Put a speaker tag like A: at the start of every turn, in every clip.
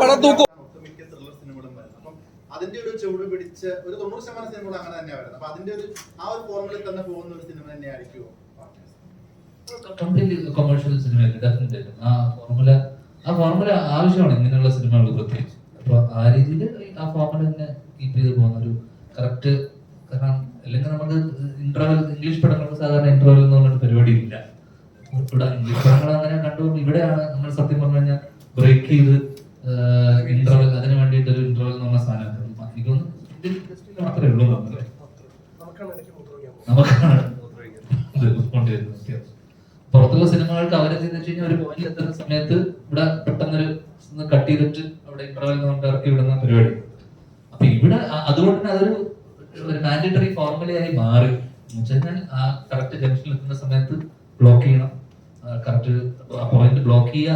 A: പണം തൂക്കും.
B: അതിന്റെ ഒരു ചുവട് പിടിച്ച് ഒരു തൊണ്ണൂറ് ശതമാനം സിനിമകൾ അങ്ങനെ തന്നെ വരുന്നത്. അപ്പൊ അതിന്റെ ഒരു ആ ഒരു ഫോർമുലയിൽ തന്നെ പോകുന്ന ഒരു സിനിമ തന്നെ ആയിരിക്കുമോ
C: കംപ്ലീറ്റ്ലി കൊമേഴ്ഷ്യൽ സിനിമയല്ലേ ഡെഫിനറ്റ് ആ ഫോർമുല ആ ഫോർമുല ആവശ്യമാണ് ഇങ്ങനെയുള്ള സിനിമകൾ പ്രത്യേകിച്ച്. അപ്പൊ ആ രീതിയിൽ ആ ഫോർമുല തന്നെ കീപ്പ് ചെയ്ത് പോകുന്ന ഒരു കറക്റ്റ് കാരണം അല്ലെങ്കിൽ നമുക്ക് ഇന്റർവൽ ഇംഗ്ലീഷ് പടങ്ങൾക്ക് സാധാരണ ഇന്റർവൽ എന്ന് പറഞ്ഞ പരിപാടി ഇല്ല ഇവിടെ ഇംഗ്ലീഷ് പടങ്ങൾ അങ്ങനെ കണ്ടുകൊണ്ട് ഇവിടെയാണ് നമ്മൾ സത്യം പറഞ്ഞു കഴിഞ്ഞാൽ ബ്രേക്ക് ചെയ്ത് ഇന്റർവൽ അതിന് വേണ്ടിയിട്ട് ഒരു ഇന്റർവൽ എന്ന് പറഞ്ഞ സാധനം ഇന്ത്യൻ മാത്രമേ ഉള്ളൂ നമുക്ക്. നമുക്കാണ്. പുറത്തുള്ള സിനിമകൾക്ക് അവരെ ചെയ്തെന്ന് വെച്ച് കഴിഞ്ഞാൽ ഒരു പോയിന്റ് എത്തുന്ന സമയത്ത് ഇവിടെ പെട്ടെന്നൊരു കട്ട് ചെയ്തിട്ട് അവിടെ ഇന്റർവെൽ കൊണ്ട് ഇറക്കി വിടുന്ന പരിപാടി. അപ്പൊ ഇവിടെ അതുകൊണ്ട് തന്നെ അതൊരു മാൻഡേറ്ററി ഫോർമുലയായി മാറി. ആ കറക്റ്റ് ജംഗ്ഷനിൽ എത്തുന്ന സമയത്ത് ബ്ലോക്ക് ചെയ്യണം. കറക്റ്റ് പോയിന്റ് ബ്ലോക്ക് ചെയ്യുക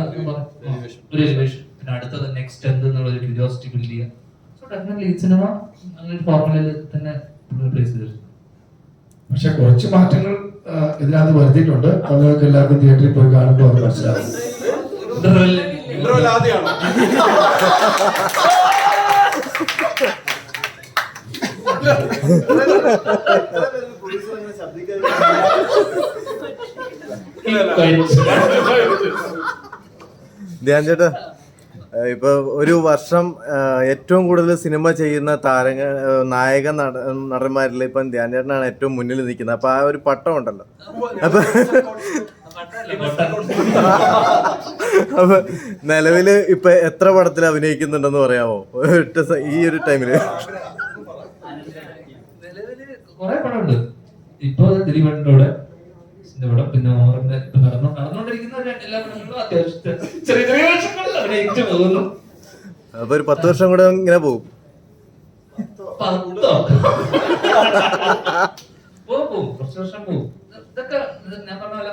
C: ഒരു എലിവേഷൻ പിന്നെ അടുത്തത് നെക്സ്റ്റ് എന്ത് എന്നുള്ള ഒരു ക്യൂരിയോസിറ്റി ബിൽഡ് ചെയ്യുക. സോ ഡെഫിനറ്റ്ലി ഈ സിനിമ അങ്ങനെ ഒരു ഫോർമുലയിൽ തന്നെ പ്ലേസ്
D: പക്ഷെ കുറച്ച് മാറ്റങ്ങൾ ഇതിനകത്ത് വരുത്തിയിട്ടുണ്ട്. നിങ്ങൾക്ക് എല്ലാവർക്കും തിയേറ്ററിൽ പോയി കാണുമ്പോൾ അത് മനസ്സിലാവും.
C: ഇന്റർവെൽ
A: ആദ്യമാണ്.
E: ധ്യാൻ ചേട്ടാ ഇപ്പൊ ഒരു വർഷം ഏറ്റവും കൂടുതൽ സിനിമ ചെയ്യുന്ന താരങ്ങ ഏഹ് നായക നടന്മാരിൽ ഇപ്പം ധ്യാൻ ചേട്ടനാണ് ഏറ്റവും മുന്നിൽ നിൽക്കുന്നത്. അപ്പൊ ആ ഒരു പട്ടം ഉണ്ടല്ലോ. അപ്പൊ അപ്പൊ നിലവിൽ ഇപ്പൊ എത്ര പടത്തിൽ അഭിനയിക്കുന്നുണ്ടെന്ന് പറയാമോ? ഈ ഒരു
C: ടൈമിൽ. കുറെ പടമുണ്ട്. ഇപ്പൊ ദിലീപേട്ടന്റെ കൂടെ പടം പിന്നെ ഓമറിന്റെ ഇപ്പൊ നടന്നു നടന്നുകൊണ്ടിരിക്കുന്ന എല്ലാ പടങ്ങളും അത്യാവശ്യത്തെ ചെറിയ ചെറിയ വേഷങ്ങളിൽ അഭിനയിച്ചു പോകുന്നു.
E: അപ്പൊ ഒരു പത്ത് വർഷം കൂടെ ഇങ്ങനെ പോകും.
C: പത്തോ? പോകും കുറച്ച് വർഷം പോകും. ഇതൊക്കെ ഇത് ഞാൻ പറഞ്ഞ പോലെ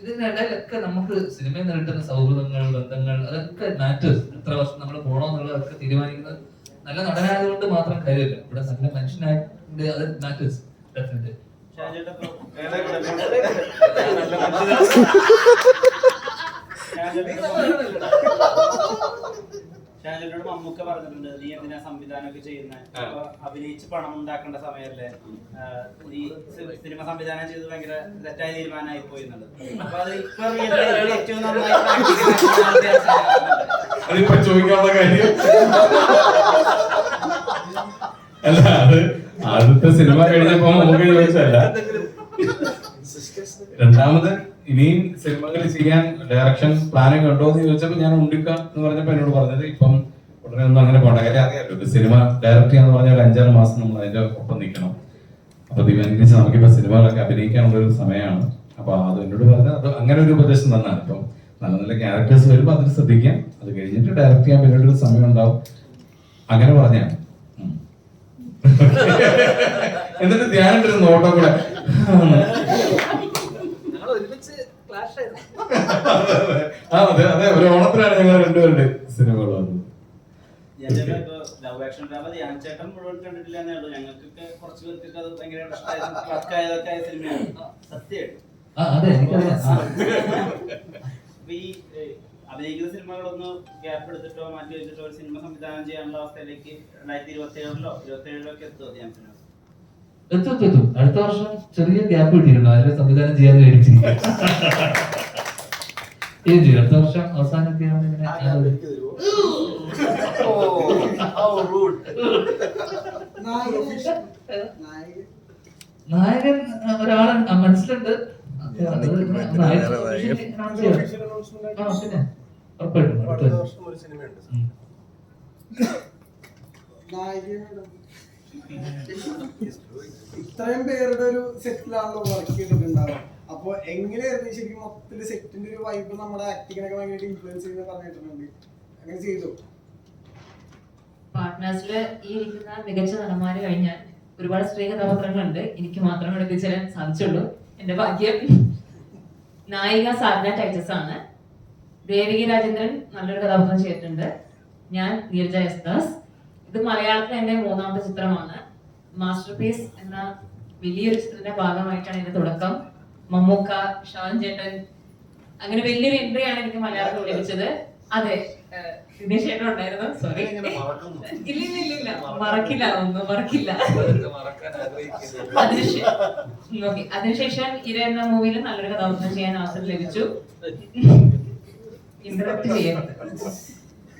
C: ഇതിനിടയിലൊക്കെ നമുക്ക് സിനിമയിൽ നിന്ന് കിട്ടുന്ന സൗഹൃദങ്ങൾ ബന്ധങ്ങൾ അതൊക്കെ മാറ്റേഴ്സ് എത്ര വർഷം നമ്മൾ പോണോന്നുള്ളതൊക്കെ തീരുമാനിക്കുന്നത് നല്ല നടനായതുകൊണ്ട് മാത്രം കാര്യമില്ല. ഇവിടെ നല്ല മനുഷ്യനായിട്ട്
F: ഷാജോട് മമ്മൂക്ക പറഞ്ഞിട്ടുണ്ട് നീ എന്തിനാ സംവിധാനമൊക്കെ ചെയ്യുന്നത് അപ്പൊ അഭിനയിച്ച് പണം ഉണ്ടാക്കേണ്ട സമയല്ലേ? നീ സിനിമ സംവിധാനം ചെയ്ത് ഭയങ്കര തെറ്റായ തീരുമാനമായി പോയി എന്നുള്ളത് അപ്പൊ അത് ഇപ്പൊ ഏറ്റവും നന്നായി
G: ചോദിക്കാനുള്ള കാര്യം? അല്ല അത് ആദ്യത്തെ സിനിമ കഴിഞ്ഞപ്പോ നമുക്ക് ചോദിച്ചല്ല രണ്ടാമത് ഇനിയും സിനിമകൾ ചെയ്യാൻ ഡയറക്ഷൻ പ്ലാനിങ് ഉണ്ടോ എന്ന് ചോദിച്ചപ്പോ ഞാൻ ഉണ്ടിക്കാം എന്ന് പറഞ്ഞപ്പോ എന്നോട് പറഞ്ഞത് ഇപ്പം ഉടനെ ഒന്നും അങ്ങനെ പോകണ്ട കാര്യം അറിയാലോ ഒരു സിനിമ ഡയറക്ട് ചെയ്യാന്ന് പറഞ്ഞാൽ ഒരു അഞ്ചാറ് മാസം നമ്മൾ അതിന്റെ ഒപ്പം നിൽക്കണം. അപ്പൊ തീരുമാനിച്ച് നമുക്കിപ്പോ സിനിമകളൊക്കെ അഭിനയിക്കാനുള്ള ഒരു സമയമാണ്. അപ്പൊ അത് എന്നോട് പറഞ്ഞത് അത് അങ്ങനെ ഒരു ഉപദേശം തന്നാണ്. ഇപ്പം നല്ല നല്ല ക്യാരക്ടേഴ്സ് വരുമ്പോൾ അതിൽ ശ്രദ്ധിക്കാം. അത് കഴിഞ്ഞിട്ട് ഡയറക്ട് ചെയ്യാൻ പിന്നീട് ഒരു സമയം ഉണ്ടാവും. അങ്ങനെ പറഞ്ഞാണ്. എന്നിട്ട് ധ്യാനം ഒരു നോട്ടം കൂടെ.
A: ഞങ്ങൾ ഒരുമിച്ച് ക്ലാഷ് ആയിരുന്നു.
G: ആ അതെ അതെ ഒരു ഓണത്തിനാണ് ഞങ്ങൾ രണ്ടുപേരുടെ സിനിമകൾ വന്നത്.
F: ചേട്ടൻ മുഴുവൻ കണ്ടിട്ടില്ല ഞങ്ങൾക്കൊക്കെ കുറച്ച് പേർക്കൊക്കെ അത് ഭയങ്കര ആയ സിനിമയാണ്. സത്യമായിട്ട്. അഭിനയിക്കുന്ന സിനിമകളൊന്ന് ഗ്യാപ്പ് എടുത്തിട്ടോ മാറ്റി വെച്ചിട്ടോ ഒരു സിനിമ സംവിധാനം ചെയ്യാനുള്ള അവസ്ഥയിലേക്ക് രണ്ടായിരത്തി ഇരുപത്തി ഏഴിലോ ഇരുപത്തി ഏഴിലോ ഒക്കെ എത്തുമോ ധ്യാൻ സിനിമ?
C: എത്തും എത്തും, അടുത്ത വർഷം ചെറിയ ഗ്യാപ്പ് കിട്ടിയിട്ടുണ്ട്. അതിന് സംവിധാനം ചെയ്യാൻ മേടിച്ചിരിക്കും ഏത് ചെയ്യും. അടുത്ത വർഷം അവസാനമൊക്കെ നായകൻ. ഒരാളെ മനസ്സിലുണ്ട്. അത്
H: ഇത്രയും പേരുടെ ഒരു സെറ്റിലാണല്ലോ വർക്ക് ചെയ്തിട്ടുണ്ടാവുക. അപ്പൊ എങ്ങനെയായിരുന്നു ശരിക്കും മൊത്തത്തിൽ സെറ്റിന്റെ ഒരു വൈബ് നമ്മുടെ ആക്ടിങ്ങിനൊക്കെ ഭയങ്കര ഇൻഫ്ലുവൻസ് ചെയ്യുന്ന പറഞ്ഞിട്ടുണ്ട് അങ്ങനെ ചെയ്തു.
I: പാർട്ട്നേഴ്സിൽ ഈ ഇരിക്കുന്ന മികച്ച നടന്മാര് കഴിഞ്ഞാൽ ഒരുപാട് സ്ത്രീ കഥാപാത്രങ്ങളുണ്ട്. എനിക്ക് മാത്രമേ ഇവിടെ ചേരാൻ സാധിച്ചുള്ളൂ. എന്റെ ഭാഗ്യം. നായിക സാധന ടൈറ്റസ് ആണ്. ദേവികി രാജേന്ദ്രൻ നല്ലൊരു കഥാപാത്രം ചെയ്തിട്ടുണ്ട്. ഞാൻ നീരജ എസ്ദാസ് ഇത് മലയാളത്തിലെ എന്റെ മൂന്നാമത്തെ ചിത്രമാണ്. മാസ്റ്റർ പീസ് എന്ന വലിയൊരു ചിത്രത്തിന്റെ ഭാഗമായിട്ടാണ് ഇതിന്റെ തുടക്കം. മമ്മൂക്ക ഷാൻ ചേട്ടൻ. അങ്ങനെ വലിയൊരു എൻട്രി ആണ് എനിക്ക് മലയാളത്തിൽ ലഭിച്ചത്. അതെ ഏഹ്, ദിനേശ് ചേട്ടൻ ഉണ്ടായിരുന്നു. സോറി ഇല്ല ഇല്ല ഇല്ല മറക്കില്ല ഒന്നും മറക്കില്ല. അതിനുശേഷം ഇര എന്ന മൂവിയിൽ നല്ലൊരു കഥാപാത്രം ചെയ്യാൻ അവസരം ലഭിച്ചു.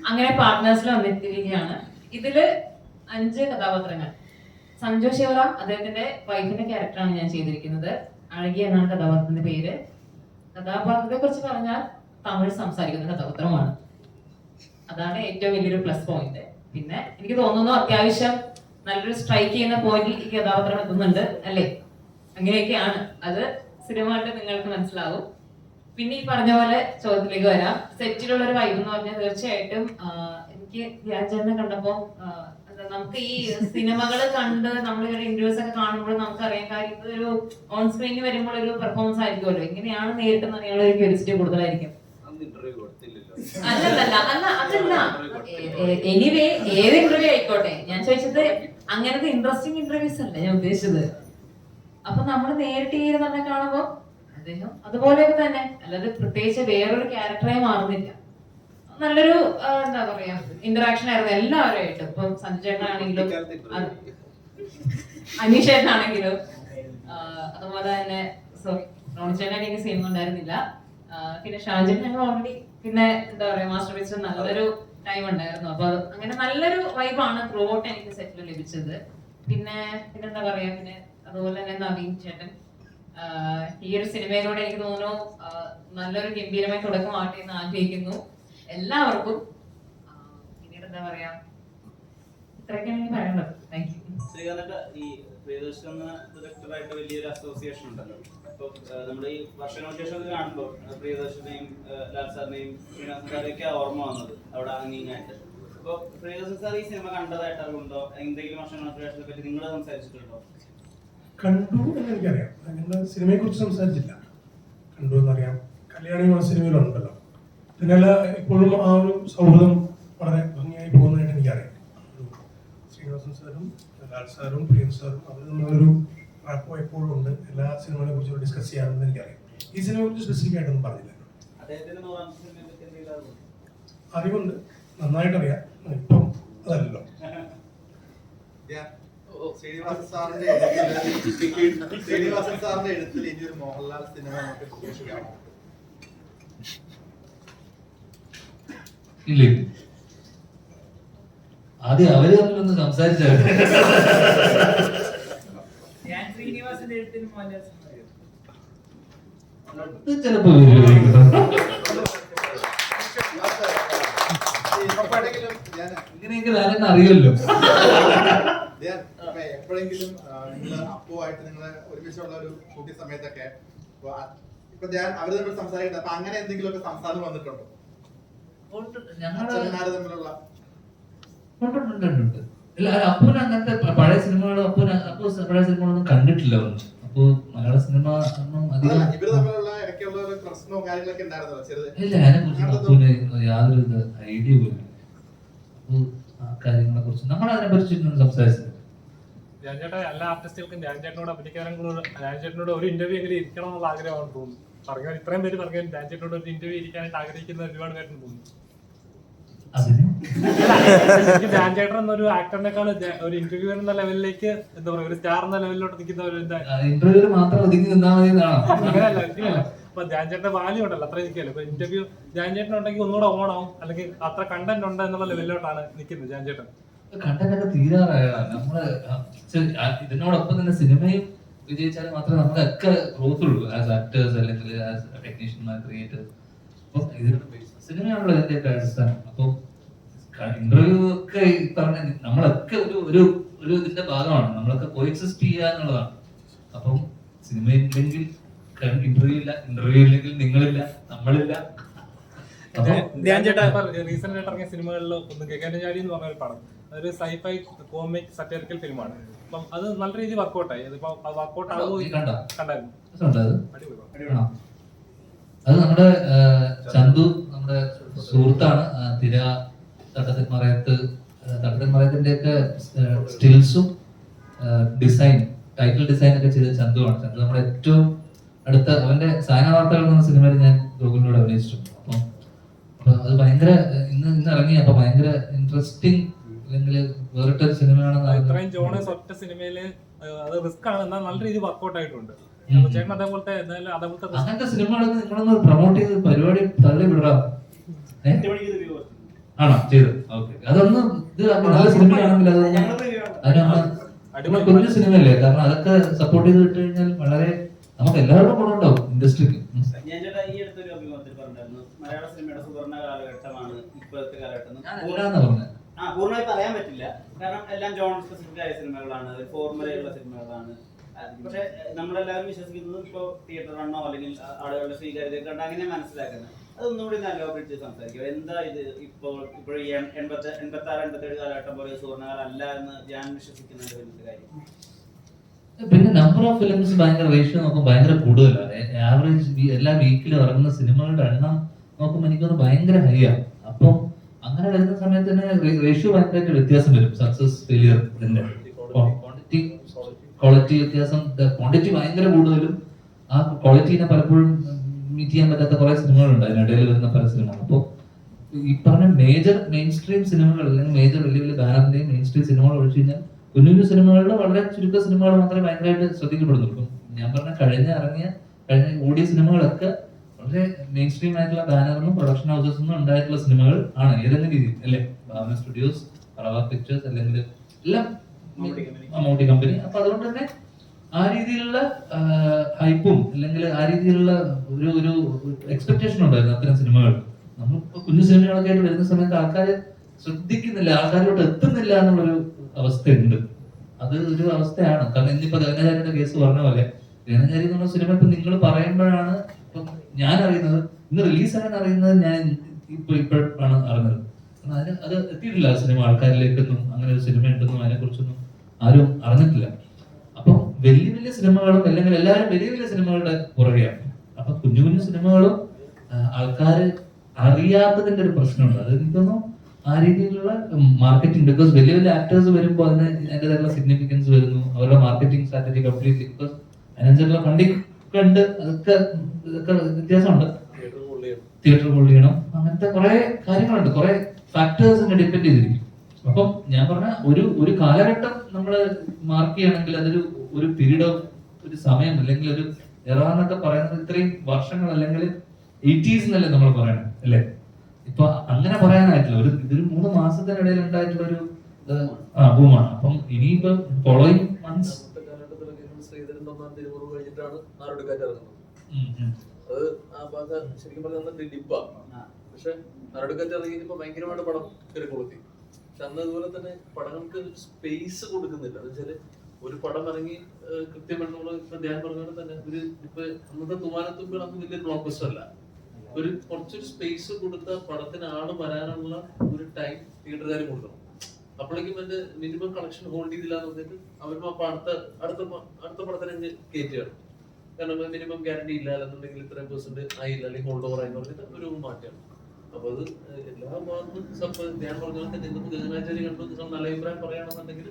I: അങ്ങനെ പാർട്ട്നേഴ്സിൽ വന്നിരിക്കുകയാണ്. ഇതിൽ അഞ്ച് കഥാപാത്രങ്ങൾ. സഞ്ജു ശിവറാം അദ്ദേഹത്തിന്റെ വൈഫിന്റെ ക്യാരക്ടറാണ് ഞാൻ ചെയ്തിരിക്കുന്നത്. അഴകി എന്നാണ് കഥാപാത്രത്തിന്റെ പേര്. കഥാപാത്രത്തെ കുറിച്ച് പറഞ്ഞാൽ തമിഴ് സംസാരിക്കുന്ന കഥാപാത്രമാണ്. അതാണ് ഏറ്റവും വലിയൊരു പ്ലസ് പോയിന്റ് പിന്നെ എനിക്ക് തോന്നുന്നു അത്യാവശ്യം നല്ലൊരു സ്ട്രൈക്ക് ചെയ്യുന്ന പോയിന്റിൽ ഈ കഥാപാത്രം എത്തുന്നുണ്ട് അല്ലേ? അങ്ങനെയൊക്കെയാണ്. അത് സിനിമ നിങ്ങൾക്ക് മനസ്സിലാവും. പിന്നെ ഈ പറഞ്ഞ പോലെ ചോദ്യത്തിലേക്ക് വരാം. സെറ്റിലുള്ള ഒരു വൈബ് എന്ന് പറഞ്ഞാൽ തീർച്ചയായിട്ടും എനിക്ക് വ്യാജനെ കണ്ടപ്പോ നമുക്ക് ഈ സിനിമകൾ കണ്ട് നമ്മൾ ഇന്റർവ്യൂസ് ഒക്കെ കാണുമ്പോൾ നമുക്ക് അറിയാൻ കാര്യം ഒരു ഓൺ സ്ക്രീനിൽ വരുമ്പോൾ ഒരു പെർഫോമൻസ് ആയിരിക്കുമല്ലോ. ഇങ്ങനെയാണ് നേരിട്ട് അറിയാനുള്ള ഒരു ക്യൂരിയോസിറ്റി കൂടുതലായിരിക്കും? അല്ലല്ല അല്ല അതല്ല. എനിവേ ഏത് ഇന്റർവ്യൂ ആയിക്കോട്ടെ? ഞാൻ ചോദിച്ചത് അങ്ങനത്തെ ഇൻട്രസ്റ്റിംഗ് ഇന്റർവ്യൂസ് അല്ല ഞാൻ ഉദ്ദേശിച്ചത്? അപ്പൊ നമ്മൾ നേരിട്ട് ഈ തന്നെ കാണുമ്പോ അദ്ദേഹം അതുപോലെ തന്നെ അല്ലാതെ പ്രത്യേകിച്ച് വേറൊരു ക്യാരക്ടറായി മാറുന്നില്ല. നല്ലൊരു എന്താ പറയാ ഇന്ററാക്ഷൻ ആയിരുന്നു എല്ലാവരുമായിട്ട്. ഇപ്പൊ സഞ്ജു ചേട്ടനാണെങ്കിലും അത് അനീഷ് ചേട്ടനാണെങ്കിലും ആ, അതുപോലെ തന്നെ സോറി റോണി ചേട്ടൻ എനിക്ക് സിനിമ ഉണ്ടായിരുന്നില്ല പിന്നെ ഷാജൻ ഞങ്ങൾ ഓൾറെഡി പിന്നെ എന്താ പറയാ മാസ്റ്റർ പീസ് നല്ലൊരു ടൈം ഉണ്ടായിരുന്നു. അപ്പൊ അങ്ങനെ നല്ലൊരു വൈബാണ് ത്രൂ ഔട്ട് എനിക്ക് സെറ്റിൽ ലഭിച്ചത്. പിന്നെ പിന്നെന്താ പറയാ പിന്നെ അതുപോലെ തന്നെ നവീൻ ചേട്ടൻ. ഈ ഒരു സിനിമയിലൂടെ എനിക്ക് തോന്നുന്നു നല്ലൊരു ഗംഭീരമായ തുടക്കമാകട്ടെ എന്ന് ആഗ്രഹിക്കുന്നു. എല്ലാവർക്കും പിന്നീട് എന്താ പറയാ ഇത്രയൊക്കെയാണ് എനിക്ക് പറയേണ്ടത് താങ്ക് യു
F: ഈ പ്രിയദർശൻ എന്ന ഡയറക്ടറായിട്ട് വലിയൊരു അസോസിയേഷൻ ഉണ്ടല്ലോ. അപ്പൊ നമ്മുടെ ഈ വർഷങ്ങൾക്ക് ശേഷം ഇത് കാണുമ്പോൾ പ്രിയദർശനെയും ലാൽ സാറിനെയും ശ്രീനാഥ് സാറെയൊക്കെ ഓർമ്മ വന്നത് അവിടെ അംഗീകായിട്ട് അപ്പൊ പ്രിയദർശൻ സാർ ഈ സിനിമ കണ്ടതായിട്ട് അറിവുണ്ടോ? എന്തെങ്കിലും വർഷങ്ങൾക്ക് പറ്റി നിങ്ങൾ സംസാരിച്ചിട്ടുണ്ടോ?
J: കണ്ടു എന്ന് എനിക്കറിയാം. ഞങ്ങൾ സിനിമയെ കുറിച്ച് സംസാരിച്ചില്ല കണ്ടു എന്നറിയാം. കല്യാണി ആ സിനിമയിലുണ്ടല്ലോ. പിന്നല്ല ഇപ്പോഴും ആ ഒരു സൗഹൃദം വളരെ ഭംഗിയായി പോകുന്നതായിട്ട് എനിക്കറിയാം. ശ്രീനിവാസൻ സാറും ലാൽ സാറും പ്രിയൻ സാറും അവർ തമ്മിലൊരു റാപ്പോ എപ്പോഴും ഉണ്ട്. എല്ലാ സിനിമകളെ കുറിച്ച് ഡിസ്കസ് ചെയ്യാറുണ്ടെന്ന് എനിക്കറിയാം. ഈ സിനിമയെ കുറിച്ച് സ്പെസിഫിക് ആയിട്ടൊന്നും പറഞ്ഞില്ല.
F: അറിവുണ്ടോ?
J: നന്നായിട്ടറിയാം. ഇപ്പം അതല്ലല്ലോ.
B: ശ്രീനിവാസൻ സാറിന്റെ ശ്രീനിവാസൻ സാറിന്റെ എഴുത്തിൽ ഇനി ഒരു മോഹൻലാൽ സിനിമ നമുക്ക് പ്രതീക്ഷിക്കാമോ
C: ഇല്ലേ? ആദ്യം അവർ തമ്മിലൊന്ന് സംസാരിച്ചാൽ ചിലപ്പോ
B: ഞാൻ
C: ഇങ്ങനെയൊക്കെ ലാലേട്ടൻ അറിയുമല്ലോ
B: ഞാൻ ഇപ്പൊ എപ്പോഴെങ്കിലും നിങ്ങൾ അപ്പുവായിട്ട് നിങ്ങൾ ഒരു ഷൂട്ടിംഗ് സമയത്തൊക്കെ ഇപ്പൊ ഞാൻ അവർ തമ്മിൽ സംസാരിക്കുന്നത് അപ്പൊ അങ്ങനെ എന്തെങ്കിലുമൊക്കെ സംസാരം വന്നിട്ടുണ്ടോ?
C: അപ്പൂന് അങ്ങനത്തെ പഴയ സിനിമകളും അപ്പൂന് അപ്പു പഴയ സിനിമകളൊന്നും കണ്ടിട്ടില്ല അപ്പോ മലയാള സിനിമ ഇല്ല അതിനെ കുറിച്ച് അപ്പൂന് യാതൊരു ഐഡിയ പോലും. ആ കാര്യങ്ങളെ കുറിച്ച് നമ്മൾ അതിനെ കുറിച്ച് സംസാരിച്ചത്
J: ഞാൻ എല്ലാ ആർട്ടിസ്റ്റുകൾക്കും രാജേട്ടനോട് ചേട്ടനോട് അഭിനയിക്കാനും ഞാൻ ചേട്ടനോട് ഒരു ഇന്റർവ്യൂ എങ്കിലും ഇരിക്കണം എന്നുള്ള ആഗ്രഹമാണ് തോന്നുന്നു. പറഞ്ഞാൽ ഇത്രയും പേര് പറഞ്ഞു രാജേട്ടനോട് ഒരു ഇന്റർവ്യൂ ഇരിക്കാനായിട്ട് ആഗ്രഹിക്കുന്ന ഒരുപാട് പേരും തോന്നുന്നു. എനിക്ക് എന്നൊരു ആക്ടറിനേക്കാൾ ഒരു ഇന്റർവ്യൂ എന്ന ലെവലിലേക്ക് എന്താ പറയുക ഒരു സ്റ്റാർ എന്ന ലെവലിലോട്ട് നിൽക്കുന്ന ഒരു എന്താ
C: മാത്രം ഒതുങ്ങി നിന്നാ മതി
J: അങ്ങനെയല്ല ഒരിക്കലല്ല അപ്പൊ ധ്യാൻ ചേട്ടന്റെ വാല്യൂ ഉണ്ടല്ലോ അത്ര നിൽക്കല്ലോ ഇപ്പൊ ഇന്റർവ്യൂ ധ്യാൻചേട്ടൻ ഉണ്ടെങ്കിൽ ഒന്നുകൂടെ ഓണാവും. അല്ലെങ്കിൽ അത്ര കണ്ടന്റ് ഉണ്ട് എന്നുള്ള ലെവലിലോട്ടാണ് നിൽക്കുന്നത് ധ്യാൻ ചേട്ടൻ
C: തീരാറായാണ് തീരാറായതാണ്. നമ്മൾ ഇതിനോടൊപ്പം തന്നെ സിനിമയും വിജയിച്ചാൽ മാത്രമേ നമുക്കൊക്കെ ഗ്രോത്ത് ഉള്ളൂ ആസ് ആക്ടേഴ്സ് അല്ലെങ്കിൽ ആസ് ടെക്നീഷ്യന്മാർ ക്രിയേറ്റേഴ്സ് അപ്പം ഇതിനുള്ള സിനിമയാണല്ലോ ഇതിന്റെയൊക്കെ അടിസ്ഥാനം. അപ്പം ഇന്റർവ്യൂ ഒക്കെ പറഞ്ഞ നമ്മളൊക്കെ ഒരു ഒരു ഒരു ഇതിന്റെ ഭാഗമാണ്. നമ്മളൊക്കെ കോഎക്സിസ്റ്റ് ചെയ്യുക എന്നുള്ളതാണ്. അപ്പം സിനിമ ഇല്ലെങ്കിൽ ഇന്റർവ്യൂ ഇല്ല ഇന്റർവ്യൂ ഇല്ലെങ്കിൽ നിങ്ങളില്ല നമ്മളില്ല. ഞാൻ
J: ധ്യാൻ ചേട്ടൻ റീസെന്റ് ആയിട്ട് ഇറങ്ങിയ സിനിമകളിൽ ഒന്ന് ഗഗനചാരി എന്ന് പറഞ്ഞ ഒരു പടം. അതൊരു സൈഫൈ കോമിക് സറ്ററിക്കൽ ഫിലിമാണ്. അപ്പം അത് നല്ല രീതിയിൽ വർക്കൗട്ടായി. അതിപ്പോ വർക്കൗട്ട് ആകുമോ? കണ്ടായിരുന്നു.
C: അത്? നമ്മുടെ ചന്തു നമ്മുടെ സുഹൃത്താണ് തിര തട്ടത്തിൻ മറയത്ത് തട്ടത്തിൻ മറയത്തിന്റെ ഒക്കെ സ്റ്റിൽസും ഡിസൈൻ ടൈറ്റിൽ ഡിസൈൻ ഒക്കെ ചെയ്ത ചന്തുവാണ്. ചന്തു നമ്മുടെ ഏറ്റവും അടുത്ത അവന്റെ സായന വാർത്തകൾ എന്ന സിനിമയിൽ ഞാൻ ഗൂഗിളിലൂടെ അഭിനയിച്ചിട്ടുണ്ട്. അപ്പം അത് ഭയങ്കര ഇന്ന് ഇന്ന് ഇറങ്ങി അപ്പൊ ഭയങ്കര ഇൻട്രസ്റ്റിംഗ് അല്ലെങ്കിൽ വേറിട്ടൊരു സിനിമയാണെന്ന്
K: ഇത്രയും ജോണേഴ്സ് ഒറ്റ സിനിമയിൽ അത് റിസ്ക് ആണ്. എന്നാൽ നല്ല രീതിയിൽ വർക്ക്ഔട്ട് ആയിട്ടുണ്ട്. ചേട്ടൻ അതേപോലത്തെ എന്തായാലും അതേപോലത്തെ
C: അങ്ങനത്തെ സിനിമകളൊക്കെ നിങ്ങളൊന്ന് പ്രൊമോട്ട് ചെയ്ത് പരിപാടി തള്ളി വിടാം ആണോ? ചെയ്തു. ഓക്കെ അതൊന്ന് ഇത് നല്ല സിനിമയാണെങ്കിൽ അത് അതിന് നമ്മളെ സിനിമയല്ലേ? കാരണം അതൊക്കെ സപ്പോർട്ട് ചെയ്ത് വിട്ട് കഴിഞ്ഞാൽ വളരെ നമുക്ക് എല്ലാവരുടെ ഗുണം ഉണ്ടാവും ഇൻഡസ്ട്രിക്ക്
F: ഞാൻ ചേട്ടാ ഈ അടുത്തൊരു അഭിമുഖത്തിൽ പറഞ്ഞിരുന്നു മലയാള സിനിമയുടെ സുവർണ കാലഘട്ടമാണ് ഇപ്പോഴത്തെ കാലഘട്ടം ആ പൂർണമായി പറയാൻ പറ്റില്ല. കാരണം എല്ലാം ജോൺ സ്പെസിഫിക് ആയ സിനിമകളാണ്. ഫോർമുലയുള്ള സിനിമകളാണ്. പക്ഷെ നമ്മളെല്ലാവരും വിശ്വസിക്കുന്നത് ഇപ്പോൾ തിയേറ്റർ റണ്ണോ അല്ലെങ്കിൽ ആളുകളുടെ സ്വീകാര്യത കണ്ട് അങ്ങനെ മനസ്സിലാക്കുന്നത്. അതൊന്നുകൂടി നല്ല പിടിച്ച് സംസാരിക്കും. എന്താ ഇത് ഇപ്പോൾ ഇപ്പോൾ ഈ എൺ- എൺപത്തി എൺപത്തി ആറ് എൺപത്തി ഏഴ് കാലഘട്ടം പോലെ സുവർണകാലം അല്ല എന്ന് ഞാൻ വിശ്വസിക്കുന്നുണ്ട് വലിയ കാര്യം.
C: പിന്നെ നമ്പർ ഓഫ് ഫിലിംസ് ഭയങ്കര റേഷ്യോ നോക്കുമ്പോൾ ഭയങ്കര കൂടുതലാണ് ആവറേജ് എല്ലാ വീക്കിലും ഇറങ്ങുന്ന സിനിമകളുടെ എണ്ണം നോക്കുമ്പോൾ എനിക്കൊന്ന് ഭയങ്കര ഹൈ ആണ് അപ്പം അങ്ങനെ വരുന്ന സമയത്ത് തന്നെ റേഷ്യോ ഭയങ്കരമായിട്ട് വ്യത്യാസം വരും. സക്സസ് ഫെയിലിയർ ക്വാണ്ടിറ്റി ക്വാളിറ്റി വ്യത്യാസം ക്വാണ്ടിറ്റി ഭയങ്കര കൂടുതലും ആ ക്വാളിറ്റീനെ പലപ്പോഴും മീറ്റ് ചെയ്യാൻ പറ്റാത്ത കുറെ സിനിമകളുണ്ട്. അതിനിടയിൽ വരുന്ന പല സിനിമകൾ. അപ്പോൾ ഈ പറഞ്ഞ മേജർ മെയിൻ സ്ട്രീം സിനിമകൾ അല്ലെങ്കിൽ മേജർ വലിയ വലിയ ബാനറിന്റെയും മെയിൻ സ്ട്രീം സിനിമകൾ ഒഴിച്ചു കഴിഞ്ഞാൽ കുഞ്ഞു കുഞ്ഞു സിനിമകളിൽ വളരെ ചുരുക്ക സിനിമകൾ മാത്രമേ ഭയങ്കരമായിട്ട് ശ്രദ്ധിക്കപ്പെടുന്നുള്ളൂ. ഞാൻ പറഞ്ഞ കഴിഞ്ഞ ഇറങ്ങിയ കഴിഞ്ഞ ഓടിയ സിനിമകളൊക്കെ വളരെ മെയിൻ സ്ട്രീം ആയിട്ടുള്ള ബാനറിനും പ്രൊഡക്ഷൻ ഹൗസസ് ഒന്നും ഉണ്ടായിട്ടുള്ള സിനിമകൾ ആണ് ഏതെങ്കിലും രീതിയിൽ അല്ലേ? ഭാവന സ്റ്റുഡിയോസ് പറവ പിക്ചേഴ്സ് അല്ലെങ്കിൽ എല്ലാം
F: മമ്മൂട്ടി
C: കമ്പനി അപ്പൊ അതുകൊണ്ട് തന്നെ ആ രീതിയിലുള്ള ഹൈപ്പും അല്ലെങ്കിൽ ആ രീതിയിലുള്ള ഒരു ഒരു എക്സ്പെക്ടേഷൻ ഉണ്ടായിരുന്നു അത്തരം സിനിമകൾ നമ്മളിപ്പോ കുഞ്ഞു സിനിമകളൊക്കെ ആയിട്ട് വരുന്ന സമയത്ത് ആൾക്കാർ ശ്രദ്ധിക്കുന്നില്ല ആൾക്കാരിലോട്ട് എത്തുന്നില്ല എന്നുള്ളൊരു അവസ്ഥയുണ്ട്. അത് ഒരു അവസ്ഥയാണ്. കാരണം ഇന്നിപ്പോ ഗഗനചാരിയുടെ കേസ് പറഞ്ഞ പോലെ ഗഗനചാരി എന്നുള്ള സിനിമ ഇപ്പൊ നിങ്ങൾ പറയുമ്പോഴാണ് ഞാൻ അറിയുന്നത് ഇന്ന് റിലീസ് ആകാൻ അറിയുന്നത് ഞാൻ ഇപ്പൊ ഇപ്പോഴാണ് അറിഞ്ഞത്. കാരണം അതിന് അത് എത്തിയിട്ടില്ല സിനിമ ആൾക്കാരിലേക്കൊന്നും അങ്ങനെ ഒരു സിനിമ ഉണ്ടെന്നും അതിനെ കുറിച്ചൊന്നും ആരും അറിഞ്ഞിട്ടില്ല. അപ്പം വലിയ വലിയ സിനിമകളും അല്ലെങ്കിൽ എല്ലാവരും വലിയ വലിയ സിനിമകളുടെ പുറകെയാണ്. അപ്പൊ കുഞ്ഞു കുഞ്ഞു സിനിമകളും ആൾക്കാർ അറിയാത്തതിന്റെ ഒരു പ്രശ്നമുണ്ട്. അത് എനിക്ക് തോന്നുന്നു ആ രീതിയിലുള്ള മാർക്കറ്റിംഗ് ബിക്കോസ് വലിയ വലിയ ആക്ടേഴ്സ് വരുമ്പോൾ അതിന് അതിന്റെതായിട്ടുള്ള സിഗ്നിഫിക്കൻസ് വരുന്നു. അവരുടെ മാർക്കറ്റിംഗ് സ്ട്രാറ്റജി കംപ്ലീറ്റ്ലി ബിക്കോസ് അതിനനുസരിച്ചുള്ള ഫണ്ടിങ് ഉണ്ട്. അതൊക്കെ ഇതൊക്കെ വ്യത്യാസമുണ്ട്. തിയേറ്റർ ഹോൾഡ് ചെയ്യണം അങ്ങനത്തെ കുറെ കാര്യങ്ങളുണ്ട്. കുറെ ഫാക്ടേഴ്സിനെ ഡിപ്പെൻഡ് ചെയ്തിരിക്കും. അപ്പം ഞാൻ പറഞ്ഞ ഒരു ഒരു കാലഘട്ടം നമ്മൾ മാർക്ക് ചെയ്യണമെങ്കിൽ അതൊരു ഒരു പീരീഡ് ഓഫ് ഒരു സമയം അല്ലെങ്കിൽ ഒരു എറ എന്നൊക്കെ പറയുന്നത് ഇത്രയും വർഷങ്ങൾ അല്ലെങ്കിൽ എയ്റ്റീസ് എന്നല്ലേ നമ്മൾ പറയണം അല്ലേ? ഇപ്പൊ അങ്ങനെ പറയാനായിട്ടില്ല. ഒരു ഇതൊരു മൂന്ന് മാസത്തിനിടയിൽ ഉണ്ടായിട്ടുള്ള ഒരു ഭൂമാണ് അപ്പം ഇനിയിപ്പോ ഫോളോയിങ് മന്ത്സ്
L: തിരുമുറു നാടെടുക്കാറ്റ് ഇറങ്ങുന്നത്. അത് ആ ഭാഗം ശരിക്കും പറഞ്ഞാൽ ഡിപ്പാ. പക്ഷെ നാടെടുക്കാറ്റ് ഇറങ്ങി കഴിഞ്ഞപ്പോ ഭയങ്കരമായിട്ട് പടം കയറി കൊളുത്തി പക്ഷെ അന്ന് അതുപോലെ തന്നെ പടങ്ങൾക്ക് സ്പേസ് കൊടുക്കുന്നില്ല. എന്ന് വെച്ചാൽ ഒരു പടം ഇറങ്ങി കൃത്യമായിട്ട് നമ്മൾ ഇപ്പൊ ധ്യാൻ പറഞ്ഞ പോലെ തന്നെ ഒരു ഇപ്പൊ അന്നത്തെ തുമാനത്തുമ്പോൾ അന്ന് വലിയ ബ്ലോക്ക് ബസ്റ്റർ അല്ല. ഒരു കുറച്ചൊരു സ്പേസ് കൊടുത്ത പടത്തിന് ആൾ വരാനുള്ള ഒരു ടൈം തിയേറ്ററുകാർ കൊടുക്കണം. അപ്പോഴേക്കും എന്റെ മിനിമം കളക്ഷൻ ഹോൾഡ് ചെയ്തില്ല എന്ന് പറഞ്ഞിട്ട് അവരും അപ്പൊ അടുത്ത അടുത്ത അടുത്ത പടത്തിന് കയറ്റുകയാണ് കാരണം മിനിമം ഗ്യാരണ്ടി ഇല്ല അല്ലെന്നുണ്ടെങ്കിൽ ഇത്രയും പെർസെന്റ് ആയില്ല അല്ലെങ്കിൽ ഹോൾഡ് ഓവർ ആയി പറഞ്ഞിട്ട് ഒരു മാറ്റമാണ് അപ്പൊ അത് എല്ലാ ഭാഗത്തും ഞാൻ പറഞ്ഞ പോലെ തന്നെ ഇന്നിപ്പോ ഗഗനാചാരി കണ്ടു നിങ്ങൾ നല്ല അഭിപ്രായം പറയുകയാണെന്നുണ്ടെങ്കിൽ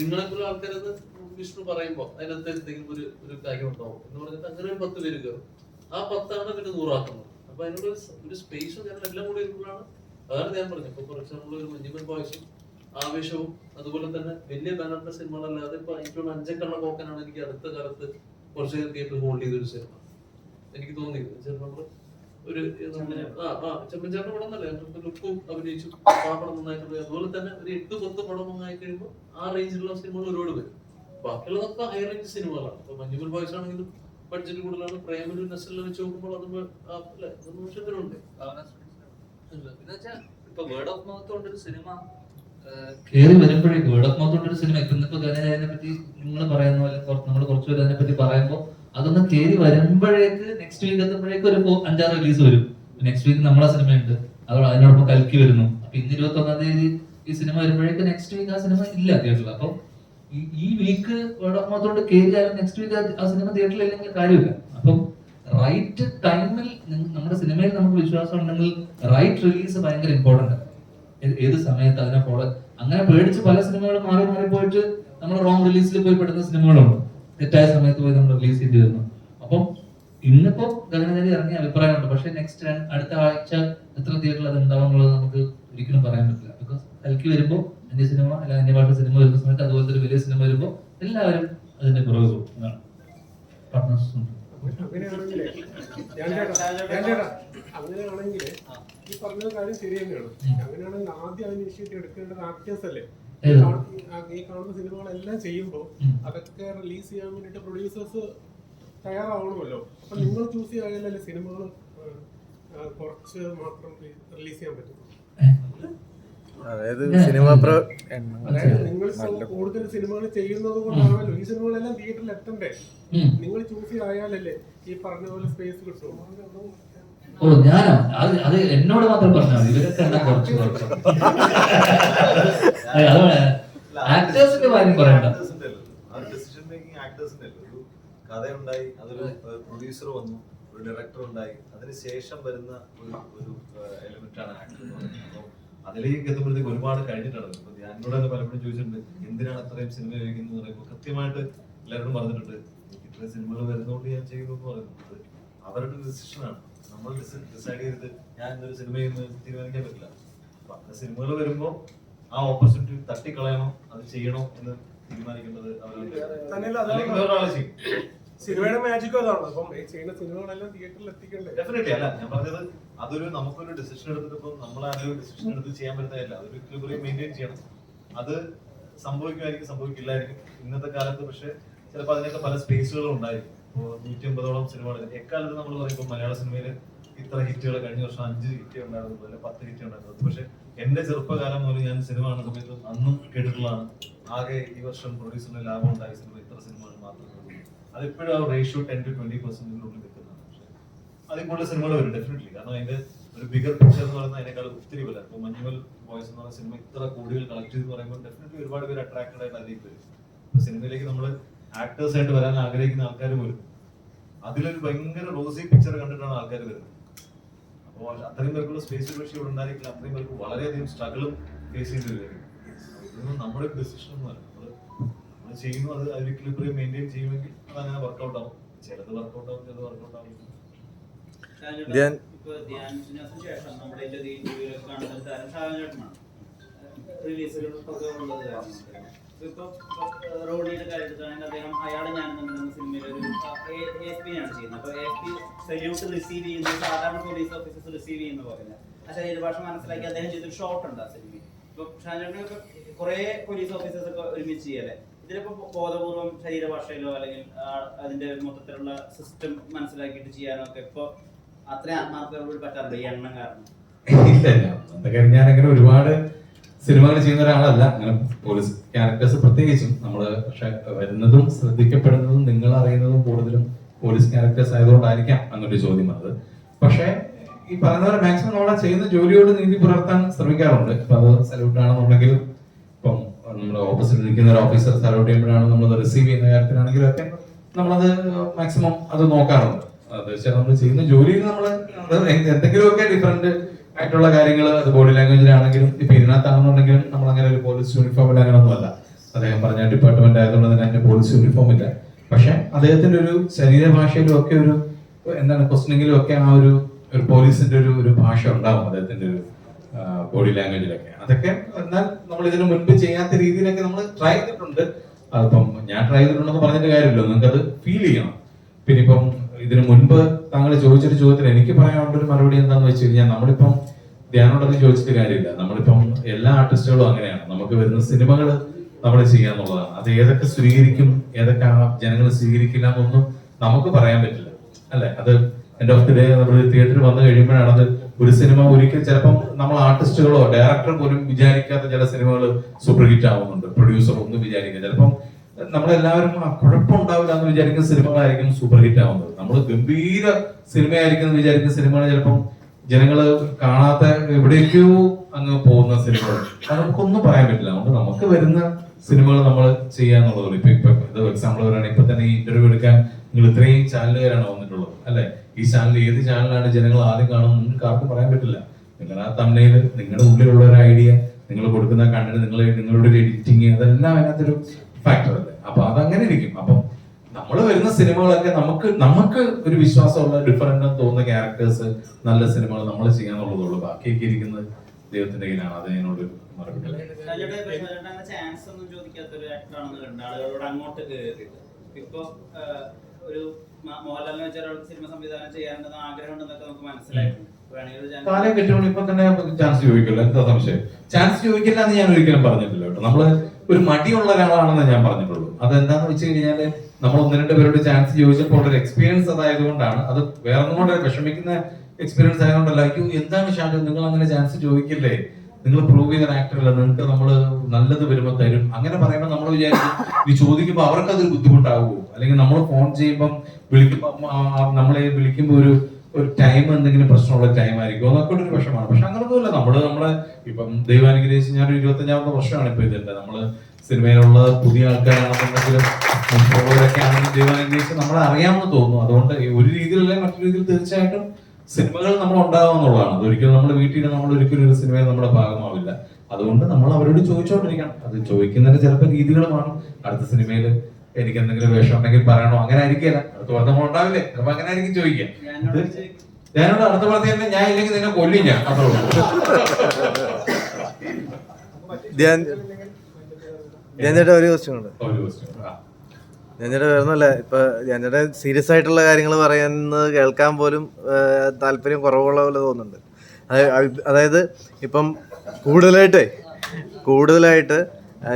L: നിങ്ങളെ പോലും ആൾക്കാരത് വിഷ്ണു പറയുമ്പോൾ അതിനകത്ത് എന്തെങ്കിലും ഒരു ഒരു കാര്യം ഉണ്ടാവും എന്ന് പറഞ്ഞിട്ട് അങ്ങനെ ഒരു പത്ത് പേര് കയറും ആ പത്താണ് പിന്നെ നൂറാക്കുന്നത്. അപ്പൊ അതിനോട് ഒരു സ്പേസ് ഞങ്ങൾ എല്ലാം കൂടി ഇരിക്കുമ്പോഴാണ് അതാണ് ഞാൻ പറഞ്ഞത്. ഇപ്പൊ ഫോർ എക്സാമ്പിൾ ഒരു മഞ്ഞുമൻ പായസം ആവേശവും അതുപോലെ തന്നെ വലിയ ബാനറിന്റെ സിനിമകളല്ലാതെ ഇപ്പൊ ഏറ്റവും അഞ്ചക്കള്ള കോക്കനാണ് എനിക്ക് അടുത്ത കാലത്ത് കുറച്ച് തിയേറ്റർ ഹോൾഡ് ചെയ്ത ഒരു സിനിമ എനിക്ക് തോന്നി നമ്മൾ ഒരു ചെമ്മഞ്ചാറിന്റെ പടം നല്ല ലുക്കും അഭിനയിച്ചു. ആ പടം നന്നായിട്ട് അതുപോലെ തന്നെ ഒരു എട്ട് പത്ത് പടം ആയി കഴിയുമ്പോൾ ആ റേഞ്ചിലുള്ള സിനിമകൾ ഒരുപാട് വരും. ബാക്കിയുള്ളതൊക്കെ ഹൈ റേഞ്ച് സിനിമകളാണ് ഇപ്പൊ മഞ്ഞുമൽ ബോയ്സ് ആണെങ്കിലും ബഡ്ജറ്റ് കൂടുതലാണ്. പ്രേമലു നസലിനെ വെച്ച് നോക്കുമ്പോൾ അത് പിന്നെ നിമിഷത്തിലുണ്ട്
C: ഇപ്പൊ വേർഡ് ഓഫ് മൗത്ത് കൊണ്ടൊരു സിനിമ കയറി വരുമ്പോഴേക്കും കൊണ്ടൊരു സിനിമ. ഇപ്പൊ ഇന്നിപ്പോ അതിനെ പറ്റി നിങ്ങൾ പറയുന്ന പോലെ നമ്മൾ കുറച്ച് പേര് അതിനെ പറ്റി പറയുമ്പോൾ അതൊന്ന് കയറി വരുമ്പോഴേക്ക് നെക്സ്റ്റ് വീക്ക് എത്തുമ്പോഴേക്കും ഒരു അഞ്ചാറ് റിലീസ് വരും. നെക്സ്റ്റ് വീക്ക് നമ്മളെ സിനിമയുണ്ട്. അതോടെ അതിനോടൊപ്പം കൽക്കി വരുന്നു. അപ്പൊ ഇന്ന് ഇരുപത്തി ഒന്നാം തീയതി ഈ സിനിമ വരുമ്പോഴേക്ക് നെക്സ്റ്റ് വീക്ക് ആ സിനിമ ഇല്ല തിയേറ്ററിൽ അപ്പൊ ഈ- വീക്ക് വേർഡ് ഓഫ് മൗത്ത് കൊണ്ട് കയറിയാലും നെക്സ്റ്റ് വീക്ക് ആ സിനിമ തിയേറ്ററിൽ ഇല്ലെങ്കിൽ കാര്യമില്ല. അപ്പം റൈറ്റ് ടൈമിൽ നമ്മുടെ സിനിമയിൽ നമുക്ക് വിശ്വാസം ഉണ്ടെങ്കിൽ റൈറ്റ് റിലീസ് ഭയങ്കര ഇമ്പോർട്ടന്റ് ഏത് സമയത്ത് അതിനെ ഫോളോ അങ്ങനെ പേടിച്ച് പല സിനിമകളും മാറി മാറി പോയിട്ട് നമ്മൾ റോങ് റിലീസിൽ പോയി പെടുന്ന സിനിമകളുണ്ട്. തെറ്റായ സമയത്ത് പോയി നമ്മൾ റിലീസ് ചെയ്ത് വരുന്നു. അപ്പം ഇന്നിപ്പോ ഗഗനനരി ഇറങ്ങിയ അഭിപ്രായമുണ്ട്. പക്ഷെ നെക്സ്റ്റ് അടുത്ത ആഴ്ച എത്ര തിയേറ്ററിൽ അത് ഉണ്ടാവും എന്നുള്ളത് നമുക്ക് ഒരിക്കലും പറയാൻ പറ്റില്ല. ബിക്കോസ് കൽക്കി വരുമ്പോൾ അന്യ സിനിമ അല്ല അന്യഭാഷ സിനിമ വരുന്ന സമയത്ത് അതുപോലത്തെ ഒരു വലിയ സിനിമ വരുമ്പോൾ എല്ലാവരും അതിന്റെ പുറകെ പോകും. പാർട്ട്നേഴ്സ്
J: അങ്ങനെയാണെങ്കിൽ ഈ പറഞ്ഞ കാര്യം ശരി തന്നെയാണ് അങ്ങനെയാണെങ്കിൽ ആദ്യം അതിന് ഇനിഷ്യേറ്റീവ് എടുക്കേണ്ടത് ആക്ടേഴ്സ് അല്ലേ? ഈ കാണുന്ന സിനിമകളെല്ലാം ചെയ്യുമ്പോൾ അതൊക്കെ റിലീസ് ചെയ്യാൻ വേണ്ടിട്ട് പ്രൊഡ്യൂസേഴ്സ് തയ്യാറാവണമല്ലോ. അപ്പൊ നിങ്ങൾ ചൂസ് ചെയ്യാനല്ലേ സിനിമകൾ കുറച്ച് മാത്രം റിലീസ് ചെയ്യാൻ പറ്റും.
E: അതായത് സിനിമ
J: നിങ്ങൾ കൂടുതൽ സിനിമകൾ ചെയ്യുന്നത് കൊണ്ടാണല്ലോ ഈ സിനിമകളെല്ലാം തിയേറ്ററിൽ എത്തണ്ടേ? നിങ്ങൾ ചൂസ് ചെയ്യാലല്ലേ ഈ പറഞ്ഞ പോലെ സ്പേസ് കിട്ടും.
C: ഓ ഞാനോ? അത് അത് എന്നോട് മാത്രം പറഞ്ഞാൽ മതി. ഇവരൊക്കെ എന്നാ കുറച്ച് കുറച്ച്? ആക്ടേഴ്സിന്റെ കാര്യം പറയണ്ട.
M: കഥയുണ്ടായി അതൊരു പ്രൊഡ്യൂസർ വന്നു ഒരു ഡയറക്ടർ ഉണ്ടായി. അതിനുശേഷം വരുന്ന ഒരു ഒരു എലിമെന്റ് ആണ് ആക്ടർ അപ്പോൾ അതിലേക്ക് എത്തുമ്പോഴത്തേക്ക് ഒരുപാട് കഴിഞ്ഞിട്ടുണ്ട്. ഇപ്പൊ ഞാനോട് തന്നെ പലപ്പോഴും ചോദിച്ചിട്ടുണ്ട് എന്തിനാണ് അത്രയും സിനിമ ഉപയോഗിക്കുന്നത് എന്ന് പറയുമ്പോൾ കൃത്യമായിട്ട് എല്ലാവരും പറഞ്ഞിട്ടുണ്ട് എനിക്ക് ഇത്രയും സിനിമകൾ വരുന്നതുകൊണ്ട് ഞാൻ ചെയ്യുന്നു എന്ന് പറയുന്നത്. അവരുടെ ഡിസിഷനാണ് നമ്മൾ ഡിസൈഡ് ചെയ്ത് ഞാൻ ഇന്നൊരു സിനിമ ചെയ്യുന്നത് തീരുമാനിക്കാൻ പറ്റില്ല. അപ്പൊ അങ്ങനെ സിനിമകൾ വരുമ്പോൾ ആ ഓപ്പർച്യൂണിറ്റി തട്ടിക്കളയണോ അത് ചെയ്യണോ എന്ന് തീരുമാനിക്കേണ്ടത് ചെയ്യും.
J: സിനിമയുടെ മാജിക് അതാണ്. അപ്പം ചെയ്യുന്ന സിനിമകളെല്ലാം തിയേറ്ററിൽ എത്തിക്കണ്ടേ?
M: ഡെഫിനറ്റ്ലി അല്ല ഞാൻ പറഞ്ഞത് അതൊരു നമുക്കൊരു ഡിസിഷൻ എടുത്തിട്ട് ഒരു ഡിസിഷൻ എടുത്ത് ചെയ്യാൻ പറ്റുന്നതല്ല. അതൊരു ഇക്വിലിബ്രിയം മെയിന്റെയിൻ ചെയ്യണം. അത് സംഭവിക്കുമായിരിക്കും സംഭവിക്കില്ലായിരിക്കും ഇന്നത്തെ കാലത്ത്. പക്ഷെ ചിലപ്പോൾ അതിനൊക്കെ പല സ്പേസുകളും ഉണ്ടായിരിക്കും. നൂറ്റി അമ്പതോളം സിനിമകൾ. എക്കാലത്ത് നമ്മൾ പറയുമ്പോൾ മലയാള സിനിമയിൽ ഇത്ര ഹിറ്റുകൾ കഴിഞ്ഞ വർഷം അഞ്ച് ഹിറ്റ് ഉണ്ടായിരുന്നു അല്ലെ പത്ത് ഹിറ്റ് ഉണ്ടായിരുന്നു. പക്ഷെ എന്റെ ചെറുപ്പകാലം മുതൽ ഞാൻ സിനിമ കാണുന്ന സമയത്ത് അന്നും കേട്ടിട്ടുള്ളതാണ്. ആകെ ഈ വർഷം പ്രൊഡ്യൂസറിന് ലാഭം ഉണ്ടായ സിനിമ ഇത്ര സിനിമകൾ മാത്രമേ അതിപ്പോഴും ആ റേഷ്യോ ടെൻ ടു ട്വന്റി പെർസെന്റിനുള്ളിൽ നിൽക്കുന്നതാണ്. പക്ഷെ അതിൽ കൂടുതൽ സിനിമകൾ വരും ഡെഫിനറ്റ്ലി കാരണം അതിന്റെ ഒരു ബിഗർ പിക്ചർ എന്ന് പറയുന്നത് അതിനേക്കാൾ ഒത്തിരി വില ഇപ്പൊ മഞ്ഞുമൽ ബോയ്സ് എന്ന് പറയുന്ന സിനിമ ഇത്ര കോടികൾ കളക്ട് ചെയ്ത് പറയുമ്പോൾ ഡെഫിനറ്റ്ലി ഒരുപാട് പേര് അട്രാക്റ്റഡ് ആയിട്ട് അതിലേക്ക് വരും. സിനിമയിലേക്ക് നമ്മൾ ആക്ടേഴ്സ് ആയിട്ട് വരാൻ ആഗ്രഹിക്കുന്ന ആൾക്കാർ വരും. അതിലൊരു ഭയങ്കര റോസി പിക്ചർ കണ്ടിട്ടാണ് ആൾക്കാർ വരുന്നത്. അപ്പോൾ അത്രയും പേർക്കുള്ള സ്പേസ് പക്ഷേ ഇവിടെ ഉണ്ടായിരിക്കില്ല. അത്രയും പേർക്ക് വളരെയധികം സ്ട്രഗിളും ഫേസ് ചെയ്ത് വരും. ഇതൊന്നും നമ്മുടെ ഒരു ഡിസിഷൻ ഒന്നുമല്ല നമ്മൾ നമ്മൾ ചെയ്യുന്നു അത് അതിൽ ഇക്വിലിബ്രിയം മെയിന്റെയിൻ ചെയ്യുമെങ്കിൽ അതങ്ങനെ വർക്ക്ഔട്ട് വർക്കൗട്ട് ആവും. ചിലത് വർക്കൗട്ട് ആവും ചിലത് വർക്കൗട്ട് ആവും.
E: ധ്യാൻ
F: ശേഷം നമ്മുടെ ഇതിന്റെ ഇന്റർവ്യൂലൊക്കെ കാണുന്ന ഒരു താരം ഇപ്പൊ റോഡിയുടെ കാര്യത്തിലാണെങ്കിൽ അദ്ദേഹം അയാളെ ഞാൻ എന്ന സിനിമയിൽ ഒരു എസ് പി ആണ് ചെയ്യുന്നത് അപ്പോൾ എസ് സല്യൂട്ട് റിസീവ് ചെയ്യുന്ന സാധാരണ പോലീസ് ഓഫീസേഴ്സ് റിസീവ് ചെയ്യുന്ന പോലെ ആ ശരീരഭാഷ മനസ്സിലാക്കി അദ്ദേഹം ചെയ്തൊരു ഷോട്ട് ഉണ്ട് ആ സിനിമയിൽ. ഇപ്പൊ ഷാജേട്ടനൊക്കെ കുറെ പോലീസ് ഓഫീസേഴ്സ് ഒക്കെ ഒരുമിച്ച് ചെയ്യല്ലേ? ഇതിലിപ്പോ ബോധപൂർവം ശരീരഭാഷയിലോ അല്ലെങ്കിൽ അതിന്റെ മൊത്തത്തിലുള്ള സിസ്റ്റം മനസ്സിലാക്കിയിട്ട് ചെയ്യാനോ ഒക്കെ ഇപ്പൊ അത്രയും ആത്മാർത്ഥതയോട് പറ്റാറുണ്ട് ഈ എണ്ണം കാരണം.
G: ഞാൻ അങ്ങനെ ഒരുപാട് സിനിമകൾ ചെയ്യുന്ന ഒരാളല്ല. അങ്ങനെ പോലീസ് ക്യാരക്ടേഴ്സ് പ്രത്യേകിച്ചും നമ്മൾ പക്ഷെ വരുന്നതും ശ്രദ്ധിക്കപ്പെടുന്നതും നിങ്ങൾ അറിയുന്നതും കൂടുതലും പോലീസ് ക്യാരക്ടേഴ്സ് ആയതുകൊണ്ടായിരിക്കാം അങ്ങനൊരു ചോദ്യം വന്നത് പക്ഷേ ഈ പോലെ മാക്സിമം നമ്മളെ ചെയ്യുന്ന ജോലിയോട് നീതി പുലർത്താൻ ശ്രമിക്കാറുണ്ട്. ഇപ്പൊ അത് സല്യൂട്ട് ആണെന്നുണ്ടെങ്കിൽ ഇപ്പം നമ്മുടെ ഓപ്പോസിറ്റ് നിൽക്കുന്ന ഒരു ഓഫീസർ സല്യൂട്ട് ചെയ്യുമ്പോഴാണ് നമ്മൾ റിസീവ് ചെയ്യുന്ന കാര്യത്തിലാണെങ്കിലും ഒക്കെ നമ്മളത് മാക്സിമം അത് നോക്കാറുണ്ട്. തീർച്ചയായും നമ്മൾ ചെയ്യുന്ന ജോലിയിൽ നമ്മൾ എന്തെങ്കിലുമൊക്കെ ഡിഫറെന്റ് ആയിട്ടുള്ള കാര്യങ്ങൾ അത് ബോഡി ലാംഗ്വേജിലാണെങ്കിലും ഇപ്പൊ ഇതിനകത്താണെന്നുണ്ടെങ്കിലും നമ്മൾ അങ്ങനെ ഒരു പോലീസ് യൂണിഫോമിൽ അങ്ങനെ ഒന്നുമല്ല അദ്ദേഹം പറഞ്ഞ ഡിപ്പാർട്ട്മെന്റ് ആയതുകൊണ്ട് തന്നെ അതിന്റെ പോലീസ് യൂണിഫോം ഇല്ല. പക്ഷെ അദ്ദേഹത്തിന്റെ ഒരു ശരീരഭാഷയിലും ഒക്കെ ഒരു എന്താണ് ക്വസ്റ്റനിങ്ങിലും ഒക്കെ ആ ഒരു ഒരു പോലീസിന്റെ ഒരു ഒരു ഭാഷ ഉണ്ടാവും അദ്ദേഹത്തിന്റെ ഒരു ബോഡി ലാംഗ്വേജിലൊക്കെ അതൊക്കെ എന്നാൽ നമ്മൾ ഇതിനു മുൻപ് ചെയ്യാത്ത രീതിയിലൊക്കെ നമ്മൾ ട്രൈ ചെയ്തിട്ടുണ്ട്. അതിപ്പം ഞാൻ ട്രൈ ചെയ്തിട്ടുണ്ടെന്ന് പറഞ്ഞിട്ട് കാര്യമില്ല. നിങ്ങൾക്ക് അത് ഫീൽ ചെയ്യണം. പിന്നെ ഇപ്പം ഇതിനു മുൻപ് താങ്കൾ ചോദിച്ചൊരു ചോദ്യത്തിന് എനിക്ക് പറയാനുള്ള ഒരു മറുപടി എന്താന്ന് വെച്ച് കഴിഞ്ഞാൽ നമ്മളിപ്പം ധ്യാനോടത് ചോദിച്ചിട്ട് കാര്യമില്ല. നമ്മളിപ്പം എല്ലാ ആർട്ടിസ്റ്റുകളും അങ്ങനെയാണ്. നമുക്ക് വരുന്ന സിനിമകൾ നമ്മൾ ചെയ്യാന്നുള്ളതാണ്. അത് ഏതൊക്കെ സ്വീകരിക്കും ഏതൊക്കെ ജനങ്ങൾ സ്വീകരിക്കില്ല എന്നൊന്നും നമുക്ക് പറയാൻ പറ്റില്ല. അല്ലെ? അത് എൻഡ് ഓഫ് ദി ഡേ നമ്മൾ തിയേറ്ററിൽ വന്നു കഴിയുമ്പോഴാണ് അത് ഒരു സിനിമ ഒരിക്കൽ ചിലപ്പം നമ്മൾ ആർട്ടിസ്റ്റുകളോ ഡയറക്ടർ പോലും വിചാരിക്കാത്ത ചില സിനിമകൾ സൂപ്പർ ഹിറ്റ് ആവുന്നുണ്ട്. പ്രൊഡ്യൂസർ ഒന്നും വിചാരിക്കുക ചിലപ്പം നമ്മളെല്ലാവരും കുഴപ്പമുണ്ടാവില്ല എന്ന് വിചാരിക്കുന്ന സിനിമകളായിരിക്കും സൂപ്പർ ഹിറ്റ് ആവുന്നത്. നമ്മൾ ഗംഭീര സിനിമയായിരിക്കും എന്ന് വിചാരിക്കുന്ന സിനിമകൾ ചിലപ്പം ജനങ്ങൾ കാണാത്ത എവിടേക്കോ അങ്ങ് പോകുന്ന സിനിമകൾ നമുക്കൊന്നും പറയാൻ പറ്റില്ല. അതുകൊണ്ട് നമുക്ക് വരുന്ന സിനിമകൾ നമ്മൾ ചെയ്യാന്നുള്ളതുള്ളൂ ഇപ്പൊ ഇപ്പൊ ഇത് എക്സാമ്പിൾ പറയുകയാണെങ്കിൽ ഇപ്പൊ തന്നെ ഈ ഇന്റർവ്യൂ എടുക്കാൻ നിങ്ങൾ ഇത്രയും ചാനലുകാരാണ് വന്നിട്ടുള്ളത് അല്ലെ? ഈ ചാനൽ ഏത് ചാനലാണ് ജനങ്ങൾ ആദ്യം കാണുന്നത് നിങ്ങൾക്ക് ആർക്കും പറയാൻ പറ്റില്ല. നിങ്ങൾ ആ തമ്മയിൽ നിങ്ങളുടെ ഉള്ളിലുള്ള ഒരു ഐഡിയ നിങ്ങൾ കൊടുക്കുന്ന കണ്ടന്റ് നിങ്ങൾ നിങ്ങളുടെ ഒരു എഡിറ്റിങ് അതെല്ലാം അതിനകത്തൊരു ഫാക്ടർ അപ്പൊ അതങ്ങനെ ഇരിക്കും. അപ്പം നമ്മൾ വരുന്ന സിനിമകളൊക്കെ നമുക്ക് നമുക്ക് ഒരു വിശ്വാസമുള്ള ഡിഫറെന്റ് തോന്നുന്ന ക്യാരക്ടേഴ്സ് നല്ല സിനിമകൾ നമ്മൾ ചെയ്യാന്നുള്ളതുള്ളൂ ബാക്കിയൊക്കെ ഇരിക്കുന്നത് ദൈവത്തിന്റെ കയ്യിലാണ്. അത്
F: ഇപ്പൊ ഒരു മ- മോഹൻലാലിനെ വെച്ച ഒരാൾക്ക് സിനിമ സംവിധാനം ചെയ്യാനുണ്ടെന്ന് ആഗ്രഹം ഉണ്ടെന്നൊക്കെ നമുക്ക് മനസ്സിലായിട്ടുണ്ട്
G: കാലം കെട്ടുകൊണ്ട് ഇപ്പൊ തന്നെ ചാൻസ് ചോദിക്കില്ല. എന്താ സംശയം? ചാൻസ് ചോദിക്കില്ല എന്ന് ഞാൻ ഒരിക്കലും പറഞ്ഞിട്ടില്ല കേട്ടോ. നമ്മൾ ഒരു മടിയുള്ള ഒരാളാണെന്ന് ഞാൻ പറഞ്ഞിട്ടുള്ളൂ. അതെന്താന്ന് വെച്ച് കഴിഞ്ഞാൽ നമ്മൾ ഒന്ന് രണ്ട് പേരോട് ചാൻസ് ചോദിച്ചപ്പോൾ ഒരു എക്സ്പീരിയൻസ് അതായതുകൊണ്ടാണ്. അത് വേറെ കൊണ്ട് വിഷമിക്കുന്ന എക്സ്പീരിയൻസ് ആയതുകൊണ്ടല്ല. അയ്യോ എന്താണ് ഷാജു? നിങ്ങൾ അങ്ങനെ ചാൻസ് ചോദിക്കില്ലേ? നിങ്ങൾ പ്രൂവ് ചെയ്ത ആക്ടർ അല്ല. നിങ്ങൾക്ക് നമ്മൾ നല്ലത് വരുമ്പോൾ തരും. അങ്ങനെ പറയുമ്പോൾ നമ്മൾ വിചാരിച്ചു ഈ ചോദിക്കുമ്പോൾ അവർക്ക് അതൊരു ബുദ്ധിമുട്ടാകുമോ അല്ലെങ്കിൽ നമ്മൾ ഫോൺ ചെയ്യുമ്പം വിളിക്കുമ്പോൾ നമ്മളെ വിളിക്കുമ്പോൾ ഒരു ഒരു ടൈം എന്തെങ്കിലും പ്രശ്നമുള്ള ടൈം ആയിരിക്കും അതൊക്കെ ഒരു വിഷമാണ് പക്ഷെ അങ്ങനൊന്നുമില്ല. നമ്മൾ നമ്മളെ ഇപ്പം ദൈവം അനുഗ്രഹിച്ച് ഞാൻ ഒരു ഇരുപത്തഞ്ചാമത്തെ വർഷമാണ് ഇപ്പൊ ഇതിന്റെ നമ്മൾ സിനിമയിലുള്ള പുതിയ ആൾക്കാരാണെന്നുണ്ടെങ്കിലും ദൈവാനുഗ്രഹിച്ച് നമ്മളെ അറിയാമെന്ന് തോന്നുന്നു. അതുകൊണ്ട് ഒരു രീതിയിലല്ല മറ്റൊരു രീതിയിൽ തീർച്ചയായിട്ടും സിനിമകൾ നമ്മൾ ഉണ്ടാകുമെന്നുള്ളതാണ് അതൊരിക്കലും നമ്മൾ വീട്ടിൽ നമ്മൾ ഒരിക്കലും ഒരു സിനിമയിൽ നമ്മുടെ ഭാഗമാവില്ല. അതുകൊണ്ട് നമ്മൾ അവരോട് ചോദിച്ചുകൊണ്ടിരിക്കണം അത് ചോദിക്കുന്നതിന്റെ ചിലപ്പോൾ രീതികൾ കാണും അടുത്ത സിനിമയിൽ എനിക്ക് എന്തെങ്കിലും വേഷം ഉണ്ടെങ്കിൽ പറയണോ? അങ്ങനെ ആയിരിക്കില്ല അടുത്ത നമ്മൾ ഉണ്ടാവില്ലേ? അപ്പൊ അങ്ങനെ ആയിരിക്കും ചോദിക്കാം.
F: ഞാനോട്
G: അടുത്ത പടത്തിൽ ഞാൻ ഇല്ലെങ്കിൽ നിന്നെ കൊല്ലും ഞാൻ അത്രേ ഉള്ളൂ.
E: ഒരു ക്വസ്റ്റ്യൻ ഉണ്ട്. വരുന്നല്ല ഇപ്പൊ ധ്യാൻ സീരിയസ് ആയിട്ടുള്ള കാര്യങ്ങൾ പറയുന്നത് കേൾക്കാൻ പോലും താല്പര്യം കുറവുള്ള പോലെ തോന്നുന്നുണ്ട്. അത് അത് അതായത് ഇപ്പം കൂടുതലായിട്ട് കൂടുതലായിട്ട്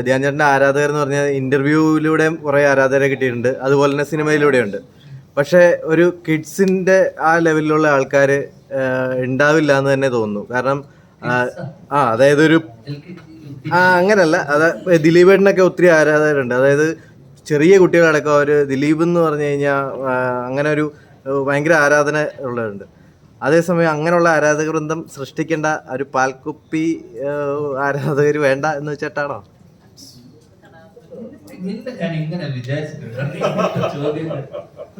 E: ധ്യാൻ ചേട്ടന്റെ ആരാധകർ എന്ന് പറഞ്ഞാൽ ഇന്റർവ്യൂവിലൂടെയും കുറേ ആരാധകരെ കിട്ടിയിട്ടുണ്ട്. അതുപോലെ തന്നെ സിനിമയിലൂടെയുണ്ട്. പക്ഷേ ഒരു കിഡ്സിന്റെ ആ ലെവലിലുള്ള ആൾക്കാർ ഉണ്ടാവില്ല എന്ന് തന്നെ തോന്നുന്നു. കാരണം ആ, അതായത് ഒരു ആ അങ്ങനല്ല. അത് ദിലീപേട്ടനൊക്കെ ഒത്തിരി ആരാധകരുണ്ട്. അതായത് ചെറിയ കുട്ടികളടക്കം അവർ ദിലീപ് എന്ന് പറഞ്ഞു കഴിഞ്ഞാൽ അങ്ങനെ ഒരു ഭയങ്കര ആരാധന ഉള്ളവരുണ്ട്. അതേസമയം അങ്ങനെയുള്ള ആരാധക വൃന്ദം സൃഷ്ടിക്കേണ്ട ഒരു പാൽക്കുപ്പി ആരാധകർ വേണ്ട എന്ന് വെച്ചിട്ടാണോ?
C: ഇല്ല, ഞാൻ ഇങ്ങനെ വിചാരിച്ചിട്ടുണ്ട് ചോദ്യം ചോദ്യങ്ങൾ.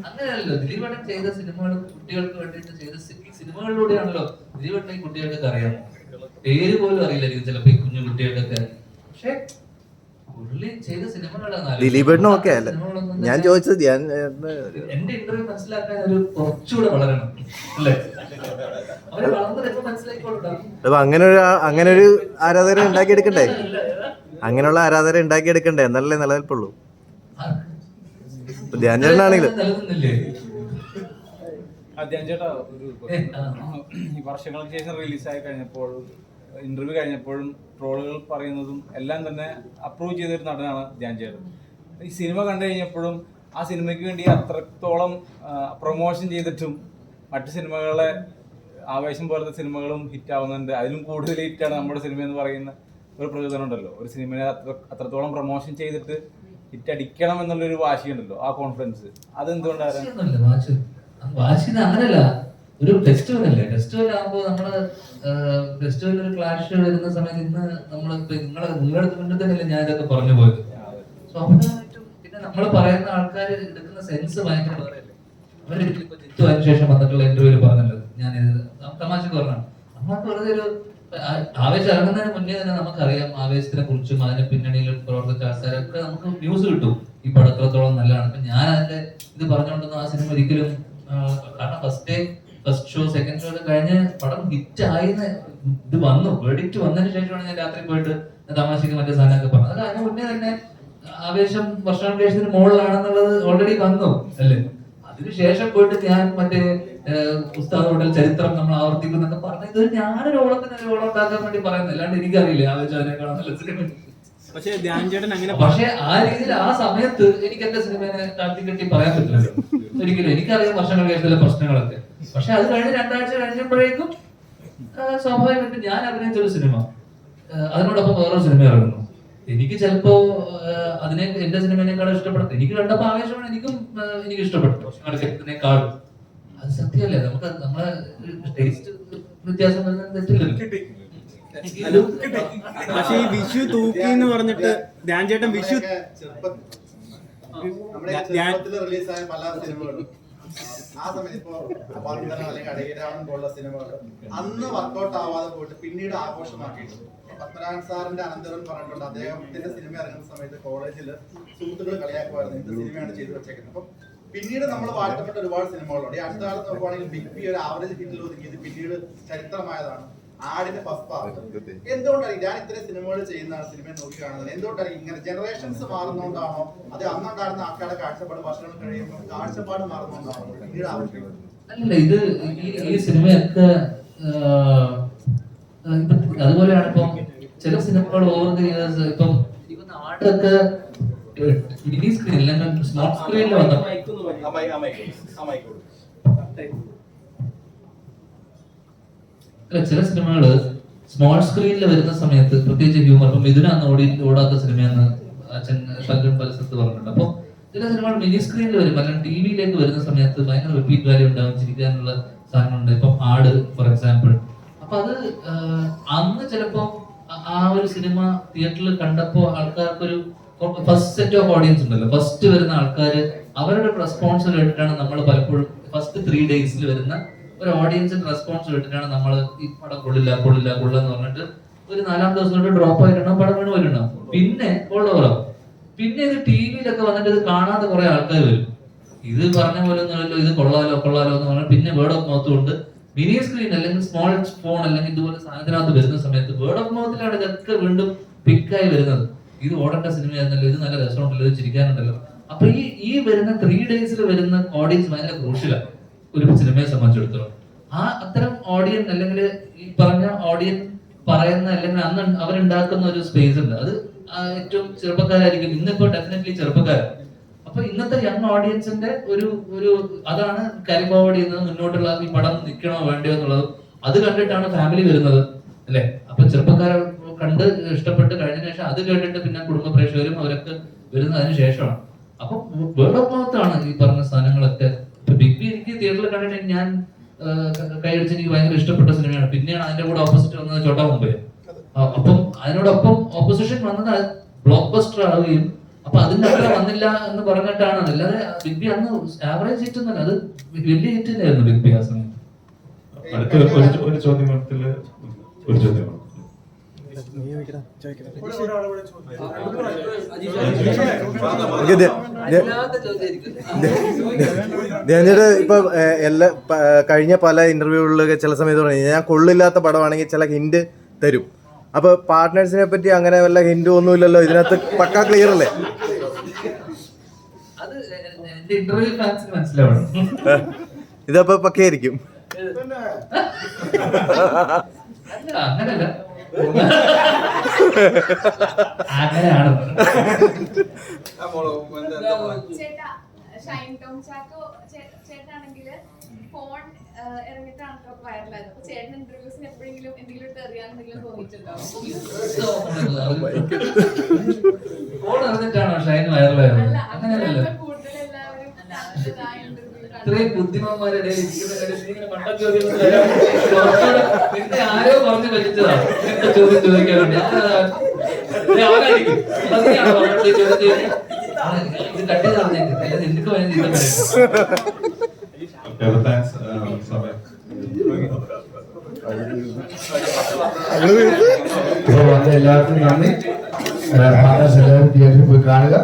C: അങ്ങനെയല്ലോ ദിലീപേട്ടൻ ചെയ്ത സിനിമകൾ കുട്ടികൾക്ക് വേണ്ടിയിട്ട് ചെയ്ത സിനിമകളിലൂടെയാണല്ലോ ദിലീപേട്ടൻ കുട്ടികൾക്ക് കുട്ടികൾക്കൊക്കെ അറിയാമോ? പേര് പോലും അറിയില്ലായിരിക്കും ചിലപ്പോ ഈ കുഞ്ഞു കുട്ടികൾക്കൊക്കെ. പക്ഷെ
E: ദിലീപേട്ടനും ഓക്കെ അല്ലേ ഞാൻ ചോദിച്ചത് ഞാൻ
C: എന്റെ ഇന്റർവ്യൂ മനസ്സിലാക്കാൻ ഒരു കുറച്ചുകൂടെ വളരണം അല്ലേ?
E: അപ്പൊ അങ്ങനെ ഒരു അങ്ങനെ ഒരു ആരാധകരെ ഉണ്ടാക്കിയെടുക്കണ്ടേ? അങ്ങനെയുള്ള ആരാധന ഉണ്ടാക്കിയെടുക്കണ്ടേ എന്നല്ലേ നിലനിൽപ്പുള്ളൂ. ഇപ്പൊ ധ്യാൻ ചേട്ടനാണെങ്കിലും
C: നിലനിന്നില്ലേ
N: അധ്യാൻ ഒരു ഈ വർഷങ്ങൾക്ക് ശേഷം റിലീസായി കഴിഞ്ഞപ്പോൾ ഇന്റർവ്യൂ കഴിഞ്ഞപ്പോഴും ട്രോളുകൾ പറയുന്നതും എല്ലാം തന്നെ അപ്രൂവ് ചെയ്തൊരു നടനാണ് ധ്യാൻ ചേട്ടൻ. ഈ സിനിമ കണ്ടു കഴിഞ്ഞപ്പോഴും ആ സിനിമയ്ക്ക് വേണ്ടി അത്രത്തോളം പ്രൊമോഷൻ ചെയ്തിട്ടും മറ്റു സിനിമകളെ ആവേശം പോലത്തെ സിനിമകളും ഹിറ്റ് ആവുന്നുണ്ട് അതിലും കൂടുതൽ ഹിറ്റാണ് നമ്മുടെ സിനിമ എന്ന് പറയുന്ന ഒരു പ്രചോദനം ഉണ്ടല്ലോ. ഒരു സിനിമയെ അത്രത്തോളം പ്രൊമോഷൻ ചെയ്തിട്ട് ഹിറ്റ് അടിക്കണം എന്നുള്ളൊരു വാശിയുണ്ടല്ലോ ആ കോൺഫിഡൻസ് അത്
C: എന്തുകൊണ്ടാണ് വാശി. ഇത് അങ്ങനല്ല ഒരു ഫെസ്റ്റിവൽ അല്ലേ? ഫെസ്റ്റിവൽ ആകുമ്പോൾ നമ്മൾ ഫെസ്റ്റിവൽ ഒരു ക്ലാഷ് വരുന്ന സമയത്ത് ഇന്ന് നമ്മൾ നിങ്ങളെ നിങ്ങളുടെ മുന്നിൽ തന്നെയല്ലേ ഞാൻ ഇതൊക്കെ പറഞ്ഞു പോയത്. സ്വാഭാവികമായിട്ടും പിന്നെ നമ്മൾ പറയുന്ന ആൾക്കാർ എടുക്കുന്ന സെൻസ് ഭയങ്കര വേറെയല്ലേ? അവരൊരിക്കലും ഇപ്പൊ ജിത്തു അതിനുശേഷം വന്നിട്ടുള്ള ഇന്റർവ്യൂൽ പറഞ്ഞല്ലോ ഞാൻ തമാശക്ക് പറഞ്ഞാണ് നമ്മൾക്ക് വെറുതെ ഒരു ആവേശം മുന്നേ തന്നെ നമുക്കറിയാം ആവേശത്തിനെ കുറിച്ചും അതിന്റെ പിന്നണിയിൽ പ്രവർത്തിച്ച ആൾക്കാരൊക്കെ നമുക്ക് ന്യൂസ് കിട്ടും. ഈ പടം എത്രത്തോളം നല്ലതാണ്. ഇപ്പൊ ഞാൻ അതിന്റെ ഇത് പറഞ്ഞുകൊണ്ടൊന്നും ആ സിനിമ ഒരിക്കലും കാരണം first day first show second show ഒക്കെ കഴിഞ്ഞ് പടം ഹിറ്റ് ആയിന്ന് ഇത് വന്നു. വെഡിക്റ്റ് വന്നതിന് ശേഷമാണ് ഞാൻ രാത്രി പോയിട്ട് തമാശക്ക് മറ്റേ സാധനമൊക്കെ പറഞ്ഞത്. അത് അതിന് മുന്നേ തന്നെ ആവേശം വർഷാവേശത്തിന് മുകളിലാണെന്നുള്ളത് ഓൾറെഡി വന്നു അല്ലേ? അതിനുശേഷം പോയിട്ട് ഞാൻ മറ്റേ ഉസ്താദ് ഹോട്ടൽ ചരിത്രം നമ്മൾ ആവർത്തിക്കുന്നൊക്കെ പറഞ്ഞു ഇത് ഞാനൊരു ഓളത്തിന് ഒരു ഓളം ഉണ്ടാക്കാൻ വേണ്ടി പറയുന്നത്. അല്ലാണ്ട് എനിക്കറിയില്ല. ആവേശം അതിനേക്കാളും നല്ല സിനിമ.
N: പക്ഷേ അങ്ങനെ
C: പക്ഷേ ആ രീതിയിൽ ആ സമയത്ത് എനിക്ക് എന്റെ സിനിമയെ താഴ്ത്തി കെട്ടി പറയാൻ പറ്റില്ല ഒരിക്കലും എനിക്കറിയാം വർഷങ്ങൾ കഴിഞ്ഞ പ്രശ്നങ്ങളൊക്കെ. പക്ഷെ അത് കഴിഞ്ഞ് രണ്ടാഴ്ച കഴിഞ്ഞപ്പോഴേക്കും സ്വാഭാവികമായിട്ട് ഞാൻ അഭിനയിച്ച ഒരു സിനിമ. അതിനോടൊപ്പം വേറൊരു സിനിമ ഇറങ്ങുന്നു. എനിക്ക് ചിലപ്പോ അതിനെ എന്റെ സിനിമേനേക്കാളും ഇഷ്ടപ്പെടുന്നത്. എനിക്ക് കണ്ടപ്പോ ആവേശമാണ് എനിക്കും എനിക്ക് ഇഷ്ടപ്പെട്ടു വർഷങ്ങളെക്കാളും അത് സത്യമല്ലേ? നമുക്ക് നമ്മളെ ടേസ്റ്റ് വ്യത്യാസം വരുന്നത് തെറ്റില്ലല്ലോ
N: പക്ഷേ ഈ വിഷു തൂക്കി എന്ന് പറഞ്ഞിട്ട് ധ്യാൻ ചേട്ടൻ വിഷു
B: റിലീസായ പല സിനിമകളും. ആ സമയത്ത് ഇപ്പോ വന്ദനം അല്ലെങ്കിൽ അടയരാമൻ പോലുള്ള സിനിമകൾ അന്ന് വർക്കൗട്ട് ആവാതെ പോയിട്ട് പിന്നീട് ആഘോഷമാക്കിയിട്ടുണ്ട്. പത്മനാഭൻ സാറിന്റെ അനന്തരം പറഞ്ഞിട്ടുണ്ട്. അദ്ദേഹത്തിന്റെ സിനിമ ഇറങ്ങുന്ന സമയത്ത് കോളേജിൽ സുഹൃത്തുക്കൾ കളിയാക്കുമായിരുന്നു. എന്ത് സിനിമയാണ് ചെയ്തു വെച്ചേക്കുന്നത്? അപ്പം പിന്നീട് നമ്മൾ വാഴ്ത്തപ്പെട്ട ഒരുപാട് സിനിമകളുണ്ട്. ഈ അടുത്ത കാലത്ത് നോക്കുവാണെങ്കിൽ ബിഗ് ബി ഒരു ആവറേജ് ഹിറ്റിൽ ഒതുങ്ങിയത് പിന്നീട് ചരിത്രമായതാണ്. ആടിന്റെ ഫസ്റ്റ് പാർട്ട് എന്തുകൊണ്ടായിരിക്കും? ഞാൻ ഇത്രയും സിനിമകൾ ചെയ്യുന്നതാണ് സിനിമയെ നോക്കി കാണുന്നത്. എന്തുകൊണ്ടായിരിക്കും? ഇങ്ങനെ ജനറേഷൻസ് മാറുന്നോണ്ടാണോ? അത് അന്നുണ്ടായിരുന്ന ആൾക്കാരുടെ കാഴ്ചപ്പാട് വർഷങ്ങൾ കഴിയുമ്പോൾ കാഴ്ചപ്പാട് മാറുന്നോണ്ടാണോ? പിന്നീട് ആവശ്യം
C: അല്ല ഇത്. ഈ ഈ സിനിമയൊക്കെ അതുപോലെയാണ് ഇപ്പം ചില സിനിമകൾ ഓവർ ദ ഇയേഴ്സ് ഇപ്പം ഇവൻ ആടൊക്കെ മിനി സ്ക്രീൻ അല്ലെങ്കിൽ സ്മാർട്ട് സ്ക്രീനിൽ വന്ന ചില സിനിമകൾ സ്മോൾ സ്ക്രീനിൽ വരുന്ന സമയത്ത് പ്രത്യേകിച്ച് ഹ്യൂമർ ഇപ്പം അന്ന് ഓടി ഓടാത്ത സിനിമയെന്ന് അച്ഛൻ പലരും പല സ്ഥലത്ത് പറഞ്ഞിട്ടുണ്ട്. അപ്പോൾ ചില സിനിമകൾ മിനി സ്ക്രീനിൽ വരും അല്ലെങ്കിൽ ടി വിയിലേക്ക് വരുന്ന സമയത്ത് ഭയങ്കര റിപ്പീറ്റ് വാല്യൂ ഉണ്ടാവും ചിരിക്കാനുള്ള സാധനങ്ങളുണ്ട്. ഇപ്പം ആട് ഫോർ എക്സാമ്പിൾ അപ്പൊ അത് അന്ന് ചിലപ്പോ ആ- ആ ഒരു സിനിമ തിയേറ്ററിൽ കണ്ടപ്പോ ആൾക്കാർക്കൊരു ഫസ്റ്റ് സെറ്റ് ഓഫ് ഓഡിയൻസ് ഉണ്ടല്ലോ. ഫസ്റ്റ് വരുന്ന ആൾക്കാർ അവരുടെ റെസ്പോൺസ് കേട്ടിട്ടാണ് നമ്മൾ പലപ്പോഴും ഫസ്റ്റ് ത്രീ ഡേയ്സിൽ വരുന്ന ഒരു ഓഡിയൻസിന്റെ റെസ്പോൺസ് കേട്ടിട്ടാണ് നമ്മൾ ഈ പടം കൊള്ളില്ല കൊള്ളില്ല കൊള്ളില്ല എന്ന് പറഞ്ഞിട്ട് ഒരു നാലാം ദിവസം കൊണ്ട് ഡ്രോപ്പ് ആയിട്ടുണ്ടാവും പടം വീണ് വരുന്നുണ്ടാവും പിന്നെ കൊള്ളവരാവും പിന്നെ ഇത് ടി വിയിലൊക്കെ വന്നിട്ട് ഇത് കാണാതെ കുറെ ആൾക്കാർ വരും. ഇത് പറഞ്ഞ പോലെ ഒന്നുമല്ലോ ഇത് കൊള്ളാലോ കൊള്ളാലോ എന്ന് പറഞ്ഞാൽ പിന്നെ വേർഡ് ഓഫ് മൗത്ത് കൊണ്ട് മിനി സ്ക്രീൻ അല്ലെങ്കിൽ സ്മോൾ ഫോൺ അല്ലെങ്കിൽ ഇതുപോലെ സാധനത്തിനകത്ത് വരുന്ന സമയത്ത് വേർഡ് ഓഫ് മൗത്തിലാണ് ഇതൊക്കെ വീണ്ടും പിക്കായി വരുന്നത്. ഇത് ഓടേണ്ട സിനിമയായിരുന്നല്ലോ ഇത് നല്ല രസമുണ്ടല്ലോ ഇത് ചിരിക്കാനുണ്ടല്ലോ. അപ്പൊ ഈ ഈ വരുന്ന ത്രീ ഡേയ്സിൽ വരുന്ന ഓഡിയൻസ് ഭയങ്കര ക്രൂഷ്യലാണ് ഒരു സിനിമയെ സംബന്ധിച്ചിടത്തോളം. ആ അത്തരം ഓഡിയൻസ് അല്ലെങ്കിൽ ഈ പറഞ്ഞ ഓഡിയൻസ് പറയുന്ന അല്ലെങ്കിൽ അന്ന് അവരുണ്ടാക്കുന്ന ഒരു സ്പേസ് ഉണ്ട്. അത് ഏറ്റവും ചെറുപ്പക്കാരായിരിക്കും. ഇന്നിപ്പോ ഡെഫിനറ്റ്ലി ചെറുപ്പക്കാരാണ്. അപ്പൊ ഇന്നത്തെ യങ് ഓഡിയൻസിന്റെ ഒരു ഒരു അതാണ് കാരി ഫോർവേഡ് ചെയ്യുന്നത് മുന്നോട്ടുള്ള ഈ പടം നിൽക്കണോ വേണ്ടയോ എന്നുള്ളത്. അത് കണ്ടിട്ടാണ് ഫാമിലി വരുന്നത് അല്ലെ? അപ്പൊ ചെറുപ്പക്കാരെ കണ്ട് ഇഷ്ടപ്പെട്ട് കഴിഞ്ഞ ശേഷം അത് കേട്ടിട്ട് പിന്നെ കുടുംബ പ്രേക്ഷകരും അവരൊക്കെ വരുന്നതിന് ശേഷമാണ്. അപ്പൊ വേർഡ് ഈ പറഞ്ഞ സാധനങ്ങളൊക്കെ. ബിഗ് ബി എനിക്ക് തിയേറ്ററിൽ കണ്ടിട്ട് ഞാൻ കൈയടിച്ച് എനിക്ക് ഭയങ്കര ഇഷ്ടപ്പെട്ട സിനിമയാണ്. പിന്നെയാണ് അതിന്റെ കൂടെ ഓപ്പോസിറ്റ് വന്നത് ചോട്ടാ മുമ്പേ അപ്പം അതിനോടൊപ്പം ഓപ്പോസിഷൻ വന്നത് ബ്ലോക്ക് ബസ്റ്റർ ആവുകയും അപ്പൊ അതിന്റെ അത്ര വന്നില്ല എന്ന് പറഞ്ഞിട്ടാണ്. അല്ലാതെ ബിഗ് ബി അന്ന് ആവറേജ് ഹിറ്റ് ഒന്നല്ല അത് വലിയ ഹിറ്റ് തന്നെയായിരുന്നു ബിഗ് ബി ആ സമയത്ത്.
M: അടുത്ത ഒരു ചോദ്യം ഒരു ചോദ്യം
E: ധ്യാനയുടെ ഇപ്പൊ എല്ലാ കഴിഞ്ഞ പല ഇന്റർവ്യൂകളിലൊക്കെ ചില സമയത്ത് പറഞ്ഞു ഞാൻ കൊള്ളില്ലാത്ത പടമാണെങ്കിൽ ചില ഹിന്റ് തരും. അപ്പൊ പാർട്ട്നേഴ്സിനെ പറ്റി അങ്ങനെ വല്ല ഹിന്റും ഒന്നുമില്ലല്ലോ ഇതിനകത്ത് പക്കാ ക്ലിയർ അല്ലേ? ഇതപ്പോ പക്കയായിരിക്കും.
C: അങ്ങനല്ല. അങ്ങനെയാണ്
O: ചേട്ടാ ഷൈൻ ടോം ചാക്കോ ഫോൺ ഇറങ്ങിയിട്ടാണ്? വൈറലായത് അപ്പൊ ചേട്ടൻ ഇന്റർവ്യൂസിന് എപ്പോഴെങ്കിലും എന്തെങ്കിലും ഇട്ട്
C: ഫോൺ ഷൈൻ വൈറലായത് അങ്ങനെയല്ല
O: കൂടുതൽ എല്ലാവരും
C: ഇത്രയും ബുദ്ധിമാന്മാരുടെ നിന്നെ ആരോ പറഞ്ഞു പറ്റിച്ചതാ ഇങ്ങനത്തെ ചോദ്യം ചോദിക്കാറുണ്ട്.
D: എല്ലാവർക്കും നന്ദി. എല്ലാവരും തിയേറ്ററിൽ പോയി കാണുക.